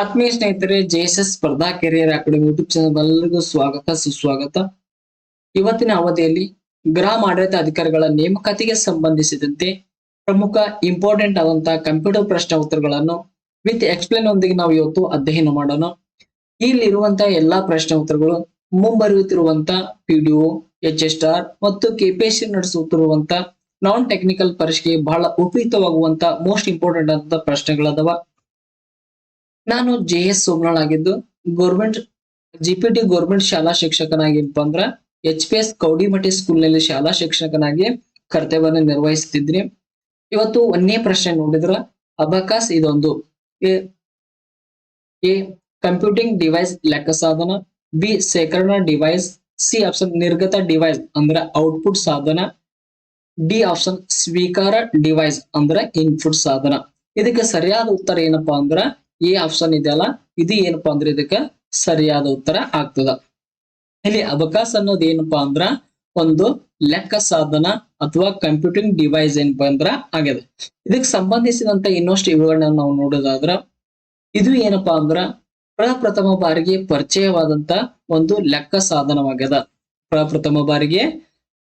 ಆತ್ಮೀಯ ಸ್ನೇಹಿತರೆ ಜೆಎಸ್ಎಸ್ ಸ್ಪರ್ಧಾ ಕೆರಿಯರ್ ಅಕಾಡೆಮಿ ಯೂಟ್ಯೂಬ್ ಚಾನಲ್ ಎಲ್ಲರಿಗೂ ಸ್ವಾಗತ, ಸುಸ್ವಾಗತ. ಇವತ್ತಿನ ಅವಧಿಯಲ್ಲಿ ಗ್ರಾಮ ಆಡಳಿತ ಅಧಿಕಾರಿಗಳ ನೇಮಕಾತಿಗೆ ಸಂಬಂಧಿಸಿದಂತೆ ಪ್ರಮುಖ ಇಂಪಾರ್ಟೆಂಟ್ ಆದಂತಹ ಕಂಪ್ಯೂಟರ್ ಪ್ರಶ್ನೆ ಉತ್ತರಗಳನ್ನು ವಿತ್ ಎಕ್ಸ್ಪ್ಲೇನ್ ಒಂದಿಗೆ ನಾವು ಇವತ್ತು ಅಧ್ಯಯನ ಮಾಡೋಣ. ಇಲ್ಲಿರುವಂತಹ ಎಲ್ಲಾ ಪ್ರಶ್ನೆ ಉತ್ತರಗಳು ಮುಂಬರುತ್ತಿರುವಂತಹ ಪಿಡಿಒ ಎಚ್ ಎಸ್ ಆರ್ ಮತ್ತು ಕೆಪಿಎಸ್ಸಿ ನಡೆಸುತ್ತಿರುವಂತಹ ನಾನ್ ಟೆಕ್ನಿಕಲ್ ಪರೀಕ್ಷೆಗೆ ಬಹಳ ಉಪಯುಕ್ತವಾಗುವಂತಹ ಮೋಸ್ಟ್ ಇಂಪಾರ್ಟೆಂಟ್ ಆದಂತಹ ಪ್ರಶ್ನೆಗಳದವ. ನಾನು ಜೆ ಎಸ್ ಸೋಮನಾಳ್ ಆಗಿದ್ದು ಗೌರ್ಮೆಂಟ್ ಟಿ ಗೌರ್ಮೆಂಟ್ ಶಾಲಾ ಶಿಕ್ಷಕನಾಗಿಪ್ಪ ಅಂದ್ರ ಎಚ್ ಪಿ ಎಸ್ ಕೌಡಿಮಠಿ ಸ್ಕೂಲ್ನಲ್ಲಿ ಶಾಲಾ ಶಿಕ್ಷಕನಾಗಿ ಕರ್ತವ್ಯವನ್ನು ನಿರ್ವಹಿಸುತ್ತಿದ್ರಿ ಇವತ್ತು ಒಂದೇ ಪ್ರಶ್ನೆ ನೋಡಿದ್ರ, ಅಬಕಾಸ್ ಇದೊಂದು. ಎ ಕಂಪ್ಯೂಟಿಂಗ್ ಡಿವೈಸ್ ಲೆಕ್ಕ ಸಾಧನ, ಬಿ ಸೇಕರಣ ಡಿವೈಸ್ ಸಿ ಆಪ್ಷನ್ ನಿರ್ಗತ ಡಿವೈಸ್ ಅಂದ್ರೆ ಔಟ್ಪುಟ್ ಸಾಧನ, ಡಿ ಆಪ್ಷನ್ ಸ್ವೀಕಾರ ಡಿವೈಸ್ ಅಂದ್ರೆ ಇನ್ಪುಟ್ ಸಾಧನ. ಇದಕ್ಕೆ ಸರಿಯಾದ ಉತ್ತರ ಏನಪ್ಪಾ ಅಂದ್ರ ಎ ಆಪ್ಷನ್ ಇದೆಯಲ್ಲ? ಇದು ಏನಪ್ಪಾ ಅಂದ್ರೆ ಇದಕ್ಕೆ ಸರಿಯಾದ ಉತ್ತರ ಆಗ್ತದ. ಇಲ್ಲಿ ಅವಕಾಶ ಅನ್ನೋದು ಏನಪ್ಪಾ ಅಂದ್ರ ಒಂದು ಲೆಕ್ಕ ಸಾಧನ ಅಥವಾ ಕಂಪ್ಯೂಟಿಂಗ್ ಡಿವೈಸ್ ಏನಪ್ಪಾ ಅಂದ್ರ ಆಗ್ಯದ. ಇದಕ್ಕೆ ಸಂಬಂಧಿಸಿದಂತ ಇನ್ನಷ್ಟು ವಿವರಣೆ ನಾವು ನೋಡೋದಾದ್ರ ಇದು ಏನಪ್ಪಾ ಅಂದ್ರ ಪ್ರಪ್ರಥಮ ಬಾರಿಗೆ ಪರಿಚಯವಾದಂತ ಒಂದು ಲೆಕ್ಕ ಸಾಧನವಾಗ್ಯದ. ಪ್ರಪ್ರಥಮ ಬಾರಿಗೆ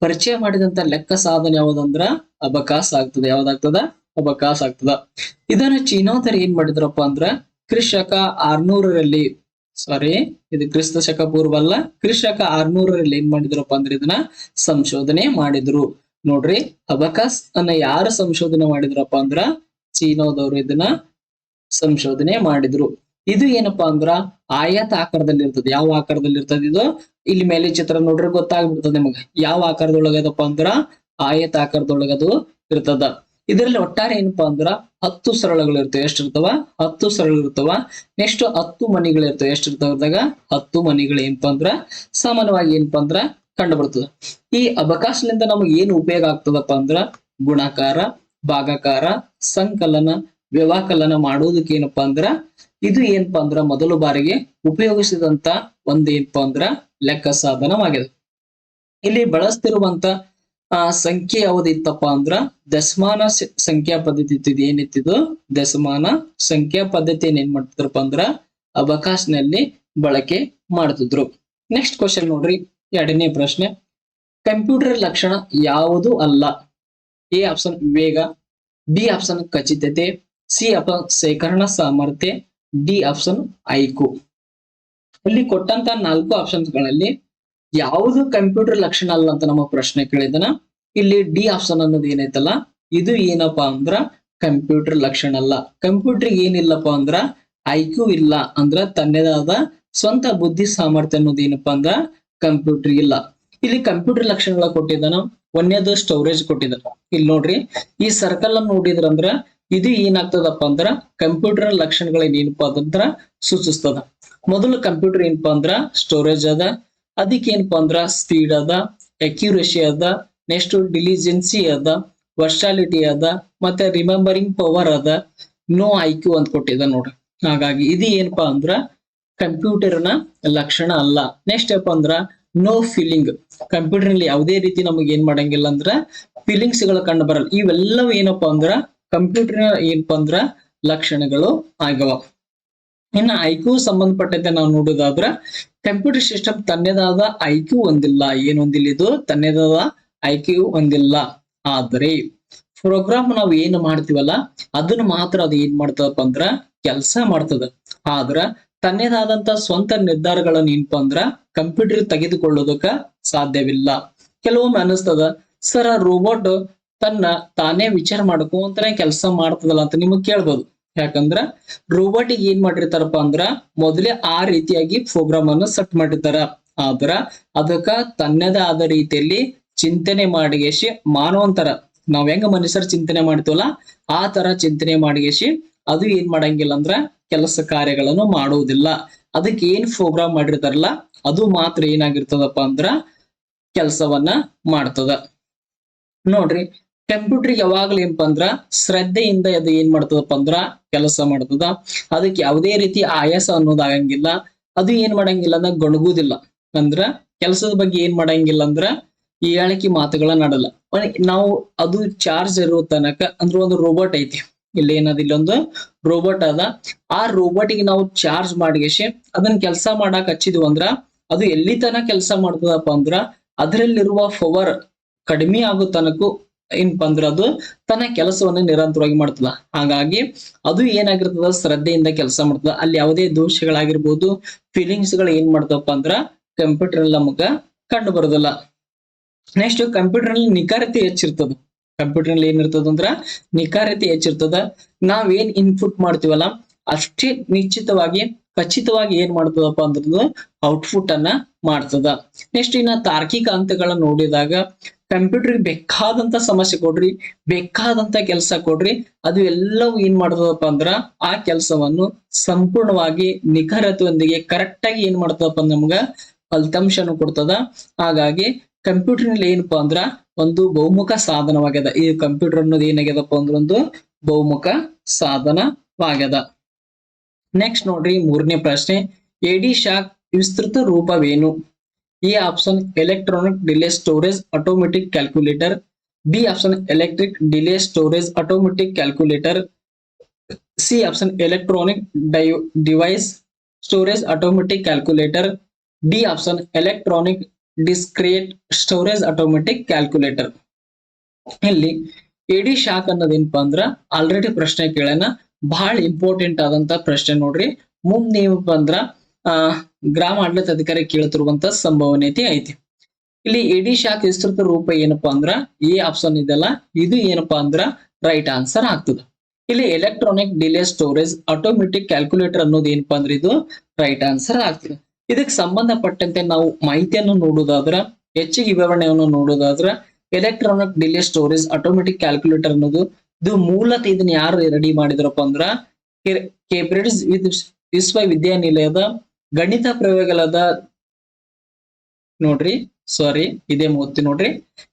ಪರಿಚಯ ಮಾಡಿದಂತ ಲೆಕ್ಕ ಸಾಧನ ಯಾವುದಂದ್ರ ಅಬಕಾಸ್ ಆಗ್ತದೆ. ಯಾವ್ದಾಗ್ತದ? ಅಬಕಾಸ್ ಆಗ್ತದ ಇದನ್ನ ಚೀನಾದವ್ರು ಏನ್ ಮಾಡಿದ್ರಪ್ಪ ಅಂದ್ರ ಕ್ರಿಶಕ ಆರ್ನೂರರಲ್ಲಿ ಸಾರಿ ಇದು ಕ್ರಿಸ್ತ ಶಕ ಪೂರ್ವ ಅಲ್ಲ ಕ್ರಿಶಕ ಆರ್ನೂರರಲ್ಲಿ ಏನ್ ಮಾಡಿದ್ರಪ್ಪ ಅಂದ್ರೆ ಇದನ್ನ ಸಂಶೋಧನೆ ಮಾಡಿದ್ರು. ನೋಡ್ರಿ, ಅಬಕಾಸ್ ಅನ್ನ ಯಾರು ಸಂಶೋಧನೆ ಮಾಡಿದ್ರಪ್ಪ ಅಂದ್ರ ಚೀನಾದವರು ಇದನ್ನ ಸಂಶೋಧನೆ ಮಾಡಿದ್ರು. ಇದು ಏನಪ್ಪಾ ಅಂದ್ರ ಆಯತ ಆಕಾರದಲ್ಲಿ ಇರ್ತದೆ ಯಾವ ಆಕಾರದಲ್ಲಿ ಇರ್ತದೆ ಇದು? ಇಲ್ಲಿ ಮೇಲೆ ಚಿತ್ರ ನೋಡ್ರಿ ಗೊತ್ತಾಗ್ಬಿಡ್ತದೆ ನಿಮಗೆ. ಯಾವ ಆಕಾರದೊಳಗದಪ್ಪ ಅಂದ್ರ ಆಯತ ಆಕಾರದೊಳಗದು ಇರ್ತದ. ಇದರಲ್ಲಿ ಒಟ್ಟಾರೆ ಏನಪ್ಪಾ ಅಂದ್ರ ಹತ್ತು ಸರಳಗಳು ಇರ್ತವೆ ಎಷ್ಟು ಇರ್ತಾವ ಹತ್ತು ಸರಳ ಇರ್ತಾವ. ನೆಕ್ಸ್ಟ್ ಹತ್ತು ಮನಿಗಳು ಇರ್ತವೆ ಎಷ್ಟು ಇರ್ತಾವದಾಗ ಹತ್ತು ಮನಿಗಳು ಏನಪ್ಪಾ ಅಂದ್ರ ಸಾಮಾನ್ಯವಾಗಿ ಏನಪ್ಪಾ ಅಂದ್ರ ಕಂಡು ಬರ್ತದ ಈ ಅವಕಾಶದಿಂದ ನಮಗೆ ಏನು ಉಪಯೋಗ ಆಗ್ತದಪ್ಪ ಅಂದ್ರ ಗುಣಾಕಾರ, ಭಾಗಾಕಾರ, ಸಂಕಲನ, ವ್ಯವಾಕಲನ ಮಾಡುವುದಕ್ಕೆ ಏನಪ್ಪಾ ಅಂದ್ರ ಇದು ಏನಪ್ಪಾ ಅಂದ್ರ ಮೊದಲು ಬಾರಿಗೆ ಉಪಯೋಗಿಸಿದಂತ ಒಂದೇನಪ್ಪಾ ಅಂದ್ರ ಲೆಕ್ಕ ಸಾಧನವಾಗಿದೆ ಇಲ್ಲಿ ಬಳಸ್ತಿರುವಂತ ಆ ಸಂಖ್ಯೆ ಯಾವ್ದಿತ್ತಪ್ಪ ಅಂದ್ರ ದಶಮಾನ ಸಂಖ್ಯಾ ಪದ್ಧತಿ ಇತ್ತು ಏನಿತ್ತಿದು ದಶಮಾನ ಸಂಖ್ಯಾ ಪದ್ಧತಿಯನ್ನು ಏನ್ ಮಾಡ್ತಿದ್ರಪ್ಪ ಅಂದ್ರ ಅವಕಾಶನಲ್ಲಿ ಬಳಕೆ ಮಾಡ್ತಿದ್ರು. ನೆಕ್ಸ್ಟ್ ಕ್ವಶನ್ ನೋಡ್ರಿ, ಎರಡನೇ ಪ್ರಶ್ನೆ. ಕಂಪ್ಯೂಟರ್ ಲಕ್ಷಣ ಯಾವುದು ಅಲ್ಲ? ಎ ಆಪ್ಷನ್ ವೇಗ, ಬಿ ಆಪ್ಷನ್ ಖಚಿತತೆ, ಸಿ ಆಪ್ಷನ್ ಸೇಕರಣ ಸಾಮರ್ಥ್ಯ, ಡಿ ಆಪ್ಷನ್ ಐಕು ಇಲ್ಲಿ ಕೊಟ್ಟಂತ ನಾಲ್ಕು ಆಪ್ಷನ್ಸ್ಗಳಲ್ಲಿ ಯಾವುದು ಕಂಪ್ಯೂಟರ್ ಲಕ್ಷಣ ಅಲ್ಲ ಅಂತ ನಮ್ಮ ಪ್ರಶ್ನೆ ಕೇಳಿದನ ಇಲ್ಲಿ ಡಿ ಆಪ್ಷನ್ ಅನ್ನೋದು ಏನೈತಲ್ಲ, ಇದು ಏನಪ್ಪಾ ಅಂದ್ರ ಕಂಪ್ಯೂಟರ್ ಲಕ್ಷಣ ಅಲ್ಲ. ಕಂಪ್ಯೂಟರ್ ಏನಿಲ್ಲಪ್ಪ ಅಂದ್ರ ಐಕ್ಯೂ ಇಲ್ಲ, ಅಂದ್ರ ತನ್ನದಾದ ಸ್ವಂತ ಬುದ್ಧಿ ಸಾಮರ್ಥ್ಯ ಅನ್ನೋದು ಏನಪ್ಪಾ ಅಂದ್ರ ಕಂಪ್ಯೂಟರ್ ಇಲ್ಲ. ಇಲ್ಲಿ ಕಂಪ್ಯೂಟರ್ ಲಕ್ಷಣಗಳ ಕೊಟ್ಟಿದ್ದಾನ ಒಂದೇದು ಸ್ಟೋರೇಜ್ ಕೊಟ್ಟಿದ್ದಾನ. ಇಲ್ಲಿ ನೋಡ್ರಿ, ಈ ಸರ್ಕಲ್ ಅನ್ನು ನೋಡಿದ್ರಂದ್ರ ಇದು ಏನಾಗ್ತದಪ್ಪ ಅಂದ್ರ ಕಂಪ್ಯೂಟರ್ ಲಕ್ಷಣಗಳ ಏನಪ್ಪಾ ಅಂದ್ರ ಸೂಚಿಸ್ತದ. ಮೊದಲು ಕಂಪ್ಯೂಟರ್ ಏನಪ್ಪಾ ಅಂದ್ರ ಸ್ಟೋರೇಜ್ ಅದ ಅದಕ್ಕೆ ಏನಪ್ಪಾ ಅಂದ್ರ ಸ್ಪೀಡ್ ಅದ ಅಕ್ಯುರೇಸಿ ಅದ ನೆಕ್ಸ್ಟ್ ಡಿಲಿಜೆನ್ಸಿ ಅದ ವರ್ಷಾಲಿಟಿ ಅದ, ಮತ್ತೆ ರಿಮೆಂಬರಿಂಗ್ ಪವರ್ ಅದ ನೋ ಐಕ್ಯೂ ಅಂತ ಕೊಟ್ಟಿದ ನೋಡ್ರಿ. ಹಾಗಾಗಿ ಇದು ಏನಪ್ಪಾ ಅಂದ್ರ ಕಂಪ್ಯೂಟರ್ನ ಲಕ್ಷಣ ಅಲ್ಲ. ನೆಕ್ಸ್ಟ್ ಏನಪ್ಪಾ ಅಂದ್ರ ನೋ ಫೀಲಿಂಗ್ ಕಂಪ್ಯೂಟರ್ನಲ್ಲಿ ಯಾವುದೇ ರೀತಿ ನಮಗೆ ಏನ್ ಮಾಡಂಗಿಲ್ಲ ಅಂದ್ರ ಫೀಲಿಂಗ್ಸ್ಗಳು ಕಂಡು ಬರಲ್ಲ. ಇವೆಲ್ಲವೂ ಏನಪ್ಪಾ ಅಂದ್ರ ಕಂಪ್ಯೂಟರ್ ಏನಪ್ಪಾ ಅಂದ್ರ ಲಕ್ಷಣಗಳು ಆಗ್ಯವ. ಇನ್ನ ಐಕ್ಯೂ ಸಂಬಂಧಪಟ್ಟಂತೆ ನಾವು ನೋಡೋದಾದ್ರೆ ಕಂಪ್ಯೂಟರ್ ಸಿಸ್ಟಮ್ ತನ್ನದಾದ ಐಕ್ಯೂ ಹೊಂದಿಲ್ಲ ಏನ್ ಹೊಂದಿಲ್ಲ ಇದು? ತನ್ನದಾದ ಐಕ್ಯೂ ಹೊಂದಿಲ್ಲ ಆದರೆ ಪ್ರೋಗ್ರಾಮ್ ನಾವು ಏನು ಮಾಡ್ತೀವಲ್ಲ, ಅದನ್ನ ಮಾತ್ರ ಅದು ಏನ್ ಮಾಡ್ತದಪ್ಪ ಅಂದ್ರ ಕೆಲಸ ಮಾಡ್ತದ. ಆದ್ರ ತನ್ನದಾದಂತ ಸ್ವಂತ ನಿರ್ಧಾರಗಳನ್ನ ಏನಪ್ಪ ಅಂದ್ರ ಕಂಪ್ಯೂಟರ್ ತೆಗೆದುಕೊಳ್ಳೋದಕ್ಕ ಸಾಧ್ಯವಿಲ್ಲ. ಕೆಲವೊಮ್ಮೆ ಅನಿಸ್ತದ ಸರ್ ರೋಬೋಟ್ ತನ್ನ ತಾನೇ ವಿಚಾರ ಮಾಡ್ಕೊಂತಾನೆ ಕೆಲಸ ಮಾಡ್ತದಲ್ಲ ಅಂತ ನಿಮಗ್ ಕೇಳ್ಬೋದು. ಯಾಕಂದ್ರ ರೋಬೋಟಿಗೆ ಏನ್ ಮಾಡಿರ್ತಾರಪ್ಪ ಅಂದ್ರ ಮೊದಲೇ ಆ ರೀತಿಯಾಗಿ ಪ್ರೋಗ್ರಾಮ್ ಅನ್ನು ಸೆಟ್ ಮಾಡಿರ್ತಾರ. ಆದ್ರ ಅದಕ್ಕ ತನ್ನದೇ ಆದ ರೀತಿಯಲ್ಲಿ ಚಿಂತನೆ ಮಾಡಿಗೆಸಿ ಮಾನವಂತರ. ನಾವ್ ಹೆಂಗ ಮನುಷ್ಯರ ಚಿಂತನೆ ಮಾಡ್ತೀವಲ್ಲ, ಆ ತರ ಚಿಂತನೆ ಮಾಡಿಗೆಸಿ ಅದು ಏನ್ ಮಾಡಂಗಿಲ್ಲ ಅಂದ್ರ ಕೆಲಸ ಕಾರ್ಯಗಳನ್ನು ಮಾಡುವುದಿಲ್ಲ ಅದಕ್ಕೆ ಏನ್ ಪ್ರೋಗ್ರಾಮ್ ಮಾಡಿರ್ತಾರಲ್ಲ, ಅದು ಮಾತ್ರ ಏನಾಗಿರ್ತದಪ್ಪ ಅಂದ್ರ ಕೆಲಸವನ್ನ ಮಾಡ್ತದ. ನೋಡ್ರಿ ಕಂಪ್ಯೂಟರ್ ಯಾವಾಗ್ಲೂ ಏನಪ್ಪ ಅಂದ್ರ ಶ್ರದ್ಧೆಯಿಂದ ಅದು ಏನ್ ಮಾಡ್ತದಪ್ಪ ಅಂದ್ರ ಕೆಲಸ ಮಾಡ್ತದ. ಅದಕ್ಕೆ ಯಾವುದೇ ರೀತಿ ಆಯಾಸ ಅನ್ನೋದಾಗಂಗಿಲ್ಲ. ಅದು ಏನ್ ಮಾಡಂಗಿಲ್ಲ ಅಂದ್ರ ಗೊಣಗುದಿಲ್ಲ. ಅಂದ್ರ ಕೆಲಸದ ಬಗ್ಗೆ ಏನ್ ಮಾಡಂಗಿಲ್ಲ ಅಂದ್ರ ಹೇಳಿಕೆ ಮಾತುಗಳ ನಡಲ್ಲ. ನಾವು ಅದು ಚಾರ್ಜ್ ಇರೋ ತನಕ ಅಂದ್ರೆ ಒಂದು ರೋಬೋಟ್ ಐತಿ. ಇಲ್ಲಿ ಏನದ? ಇಲ್ಲೊಂದು ರೋಬೋಟ್ ಅದ. ಆ ರೋಬೋಟ್ಗೆ ನಾವು ಚಾರ್ಜ್ ಮಾಡಿಗೆಸಿ ಅದನ್ನ ಕೆಲಸ ಮಾಡಕ್ ಹಚ್ಚಿದ್ವು ಅಂದ್ರ ಅದು ಎಲ್ಲಿ ತನಕ ಕೆಲಸ ಮಾಡ್ತದಪ್ಪ ಅಂದ್ರ ಅದರಲ್ಲಿರುವ ಪವರ್ ಕಡಿಮೆ ಆಗೋ ತನಕ ಏನಪ್ಪ ಅಂದ್ರ ಅದು ತನ್ನ ಕೆಲಸವನ್ನ ನಿರಂತರವಾಗಿ ಮಾಡ್ತದ. ಹಾಗಾಗಿ ಅದು ಏನಾಗಿರ್ತದ? ಶ್ರದ್ಧೆಯಿಂದ ಕೆಲಸ ಮಾಡ್ತದ. ಅಲ್ಲಿ ಯಾವುದೇ ದೋಷಗಳಾಗಿರ್ಬೋದು ಫೀಲಿಂಗ್ಸ್ಗಳು ಏನ್ ಮಾಡ್ತವಪ್ಪ ಅಂದ್ರ ಕಂಪ್ಯೂಟರ್ ನಮಗ ಕಂಡು ಬರೋದಿಲ್ಲ. ನೆಕ್ಸ್ಟ್ ಕಂಪ್ಯೂಟರ್ನಲ್ಲಿ ನಿಖರತೆ ಹೆಚ್ಚಿರ್ತದ. ಕಂಪ್ಯೂಟರ್ನಲ್ಲಿ ಏನಿರ್ತದ ಅಂದ್ರ ನಿಖರತೆ ಹೆಚ್ಚಿರ್ತದ. ನಾವೇನ್ ಏನ್ ಇನ್ಪುಟ್ ಮಾಡ್ತೀವಲ್ಲ, ಅಷ್ಟೇ ನಿಶ್ಚಿತವಾಗಿ, ಖಚಿತವಾಗಿ ಏನ್ ಮಾಡ್ತದಪ್ಪ ಅಂದ್ರದ್ದು ಔಟ್ಪುಟ್ ಅನ್ನ ಮಾಡ್ತದ. ನೆಕ್ಸ್ಟ್ ಇನ್ನ ತಾರ್ಕಿಕ ಹಂತಗಳನ್ನ ನೋಡಿದಾಗ ಕಂಪ್ಯೂಟರ್ ಬೇಕಾದಂತ ಸಮಸ್ಯೆ ಕೊಡ್ರಿ, ಬೇಕಾದಂತ ಕೆಲಸ ಕೊಡ್ರಿ, ಅದು ಎಲ್ಲವೂ ಏನ್ ಮಾಡ್ತದಪ್ಪ ಅಂದ್ರ ಆ ಕೆಲಸವನ್ನು ಸಂಪೂರ್ಣವಾಗಿ ನಿಖರತೆಯೊಂದಿಗೆ ಕರೆಕ್ಟ್ ಆಗಿ ಏನ್ ಮಾಡ್ತದಪ್ಪ ನಮ್ಗ ಫಲಿತಾಂಶನು ಕೊಡ್ತದ. ಹಾಗಾಗಿ ಕಂಪ್ಯೂಟರ್ನಲ್ಲಿ ಏನಪ್ಪಾ ಅಂದ್ರ ಒಂದು ಬಹುಮುಖ ಸಾಧನವಾಗ್ಯದ. ಈ ಕಂಪ್ಯೂಟರ್ ಅನ್ನೋದು ಏನಾಗ್ಯದಪ್ಪ ಅಂದ್ರ ಒಂದು ಬಹುಮುಖ ಸಾಧನವಾಗ್ಯದ. ನೆಕ್ಸ್ಟ್ ನೋಡ್ರಿ ಮೂರನೇ ಪ್ರಶ್ನೆ ಎಡಿ ಶಾಕ್ ವಿಸ್ತೃತ ರೂಪವೇನು? A option electronic delay storage automatic calculator B option electric delay storage automatic calculator C option electronic device storage automatic calculator D option electronic discrete storage automatic calculator ಇಲ್ಲಿ ಎಡಿ shock ಅನ್ನೋದೇನಪ್ಪ ಅಂದ್ರ already ಪ್ರಶ್ನೆ ಕೇಳೋಣ ಬಹಳ important ಆದಂತ ಪ್ರಶ್ನೆ ನೋಡ್ರಿ. ಮುಂದ್ ಏನಪ್ಪ ಅಂದ್ರ ಆ, ಗ್ರಾಮ ಆಡಳಿತ ಅಧಿಕಾರಿ ಕೇಳ್ತಿರುವಂತ ಸಂಭವನೀಯತೆ ಐತಿ ಇಲ್ಲಿ ಎಡಿ ಶಾಖ ವಿಸ್ತೃತ ರೂಪ ಏನಪ್ಪಾ ಅಂದ್ರ ಎ ಆಪ್ಷನ್ ಇದೆಲ್ಲ, ಇದು ಏನಪ್ಪಾ ಅಂದ್ರ ರೈಟ್ ಆನ್ಸರ್ ಆಗ್ತದ. ಇಲ್ಲಿ electronic delay storage automatic calculator ಅನ್ನೋದು ಏನಪ್ಪಾ ಅಂದ್ರೆ ಇದು ರೈಟ್ ಆನ್ಸರ್ ಆಗ್ತದೆ. ಇದಕ್ಕೆ ಸಂಬಂಧಪಟ್ಟಂತೆ ನಾವು ಮಾಹಿತಿಯನ್ನು ನೋಡೋದಾದ್ರ, ಹೆಚ್ಚಿಗೆ ವಿವರಣೆಯನ್ನು ನೋಡೋದಾದ್ರ electronic delay storage automatic calculator ಅನ್ನೋದು, ಇದು ಮೂಲತಃ ಇದನ್ನ ಯಾರು ರೆಡಿ ಮಾಡಿದ್ರಪ್ಪ ಅಂದ್ರ ಕೇಬ್ರಿಡ್ಜ್ ವಿಶ್ವವಿದ್ಯಾನಿಲಯದ ಗಣಿತ ಪ್ರಯೋಗಾಲಯದ ನೋಡ್ರಿ ಸಾರಿ ಇದೇ ಮೂರ್ತಿ ನೋಡ್ರಿ.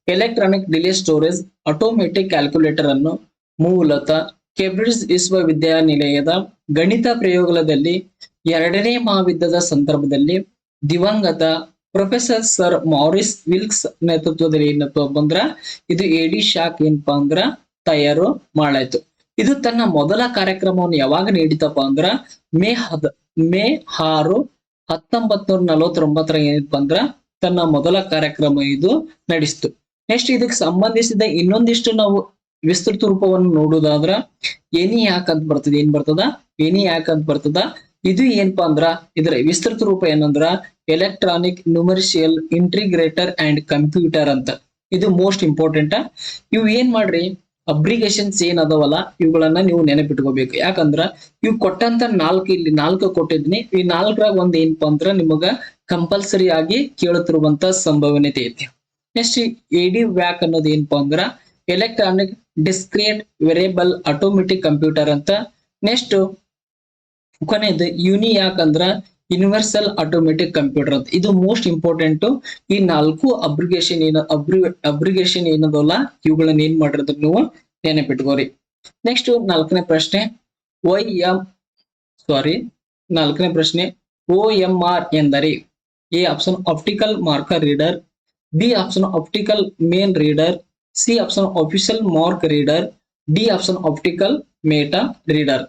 Electronic delay storage automatic calculator ಅನ್ನು ಮೂಲತಃ ಕೆಬ್ರಿಡ್ಜ್ ವಿಶ್ವವಿದ್ಯಾನಿಲಯದ ಗಣಿತ ಪ್ರಯೋಗಾಲಯದಲ್ಲಿ ಎರಡನೇ ಮಹಾಯುದ್ಧದ ಸಂದರ್ಭದಲ್ಲಿ ದಿವಂಗತ ಪ್ರೊಫೆಸರ್ ಸರ್ ಮಾರಿಸ್ ವಿಲ್ಕ್ಸ್ ನೇತೃತ್ವದಲ್ಲಿ ಏನಪ್ಪ ಬಂದ್ರ, ಇದು ಎಡಿ ಶಾಕ್ ಏನಪ್ಪಾ ಅಂದ್ರ ತಯಾರು ಮಾಡಾಯ್ತು ಇದು ತನ್ನ ಮೊದಲ ಕಾರ್ಯಕ್ರಮವನ್ನು ಯಾವಾಗ ನೀಡಿತಪ್ಪ ಅಂದ್ರ ಮೇ ಹದ ಮೇ ಆರು ಹತ್ತೊಂಬತ್ ನೂರ ನಲವತ್ತೊಂಬತ್ತರ ಏನಪ್ಪ ಅಂದ್ರ ತನ್ನ ಮೊದಲ ಕಾರ್ಯಕ್ರಮ ಇದು ನಡೆಸಿತು. ನೆಕ್ಸ್ಟ್ ಇದಕ್ಕೆ ಸಂಬಂಧಿಸಿದ ಇನ್ನೊಂದಿಷ್ಟು ನಾವು ವಿಸ್ತೃತ ರೂಪವನ್ನು ನೋಡುದಾದ್ರ ಎನಿ ಯಾಕ್ ಅಂತ ಬರ್ತದ, ಏನ್ ಬರ್ತದ? ಎನಿ ಯಾಕ್ ಅಂತ ಬರ್ತದ? ಇದು ಏನಪ್ಪಾ ಅಂದ್ರ, ಇದರ ವಿಸ್ತೃತ ರೂಪ ಏನಂದ್ರ electronic numerical integrator and computer ಅಂತ. ಇದು ಮೋಸ್ಟ್ ಇಂಪಾರ್ಟೆಂಟ್ ಇವು ಏನ್ ಮಾಡ್ರಿ? ಅಬ್ರಿಗೇಷನ್ಸ್ ಏನ್ ಅದಾವಲ್ಲ ಇವುಗಳನ್ನ ನೀವು ನೆನಪಿಟ್ಕೋಬೇಕು. ಯಾಕಂದ್ರ ಇವ್ ಕೊಟ್ಟಂತ ನಾಲ್ಕು ಇಲ್ಲಿ ನಾಲ್ಕು ಕೊಟ್ಟಿದ್ನಿ. ಈ ನಾಲ್ಕರಾಗ ಒಂದ್ ಏನಪ್ಪಾ ಅಂದ್ರ ನಿಮಗ ಕಂಪಲ್ಸರಿ ಆಗಿ ಕೇಳುತ್ತಿರುವಂತ ಸಂಭವನೀಯತೆ ಐತಿ. ನೆಕ್ಸ್ಟ್ ಎಡಿ ವ್ಯಾಕ್ ಅನ್ನೋದು ಏನಪ್ಪಾ ಅಂದ್ರ electronic discrete variable automatic computer ಅಂತ. ನೆಕ್ಸ್ಟ್ ಕೊನೆಯದು ಯೂನಿ ಯಾಕಂದ್ರ ಯೂನಿವರ್ಸಲ್ ಆಟೋಮೆಟಿಕ್ ಕಂಪ್ಯೂಟರ್ ಅಂತ ಇದು ಮೋಸ್ಟ್ ಇಂಪಾರ್ಟೆಂಟ್ ಈ ನಾಲ್ಕು ಅಬ್ರಿಗೇಷನ್ ಏನ ಅಬ್ರಿ ಅಬ್ರಿಗೇಷನ್ ಏನದಲ್ಲ? ಇವುಗಳನ್ನ ಏನ್ ಮಾಡಿರೋದ್ರ ನೀವು ನೆನಪಿಟ್ಕೋರಿ. ನೆಕ್ಸ್ಟ್ ನಾಲ್ಕನೇ ಪ್ರಶ್ನೆ ವೈ ಎಂ ಸಾರಿ ನಾಲ್ಕನೇ ಪ್ರಶ್ನೆ ಓ ಎಂ ಆರ್ ಎಂದರೆ A option optical marker reader B option optical main reader C option official mark reader D option optical meta reader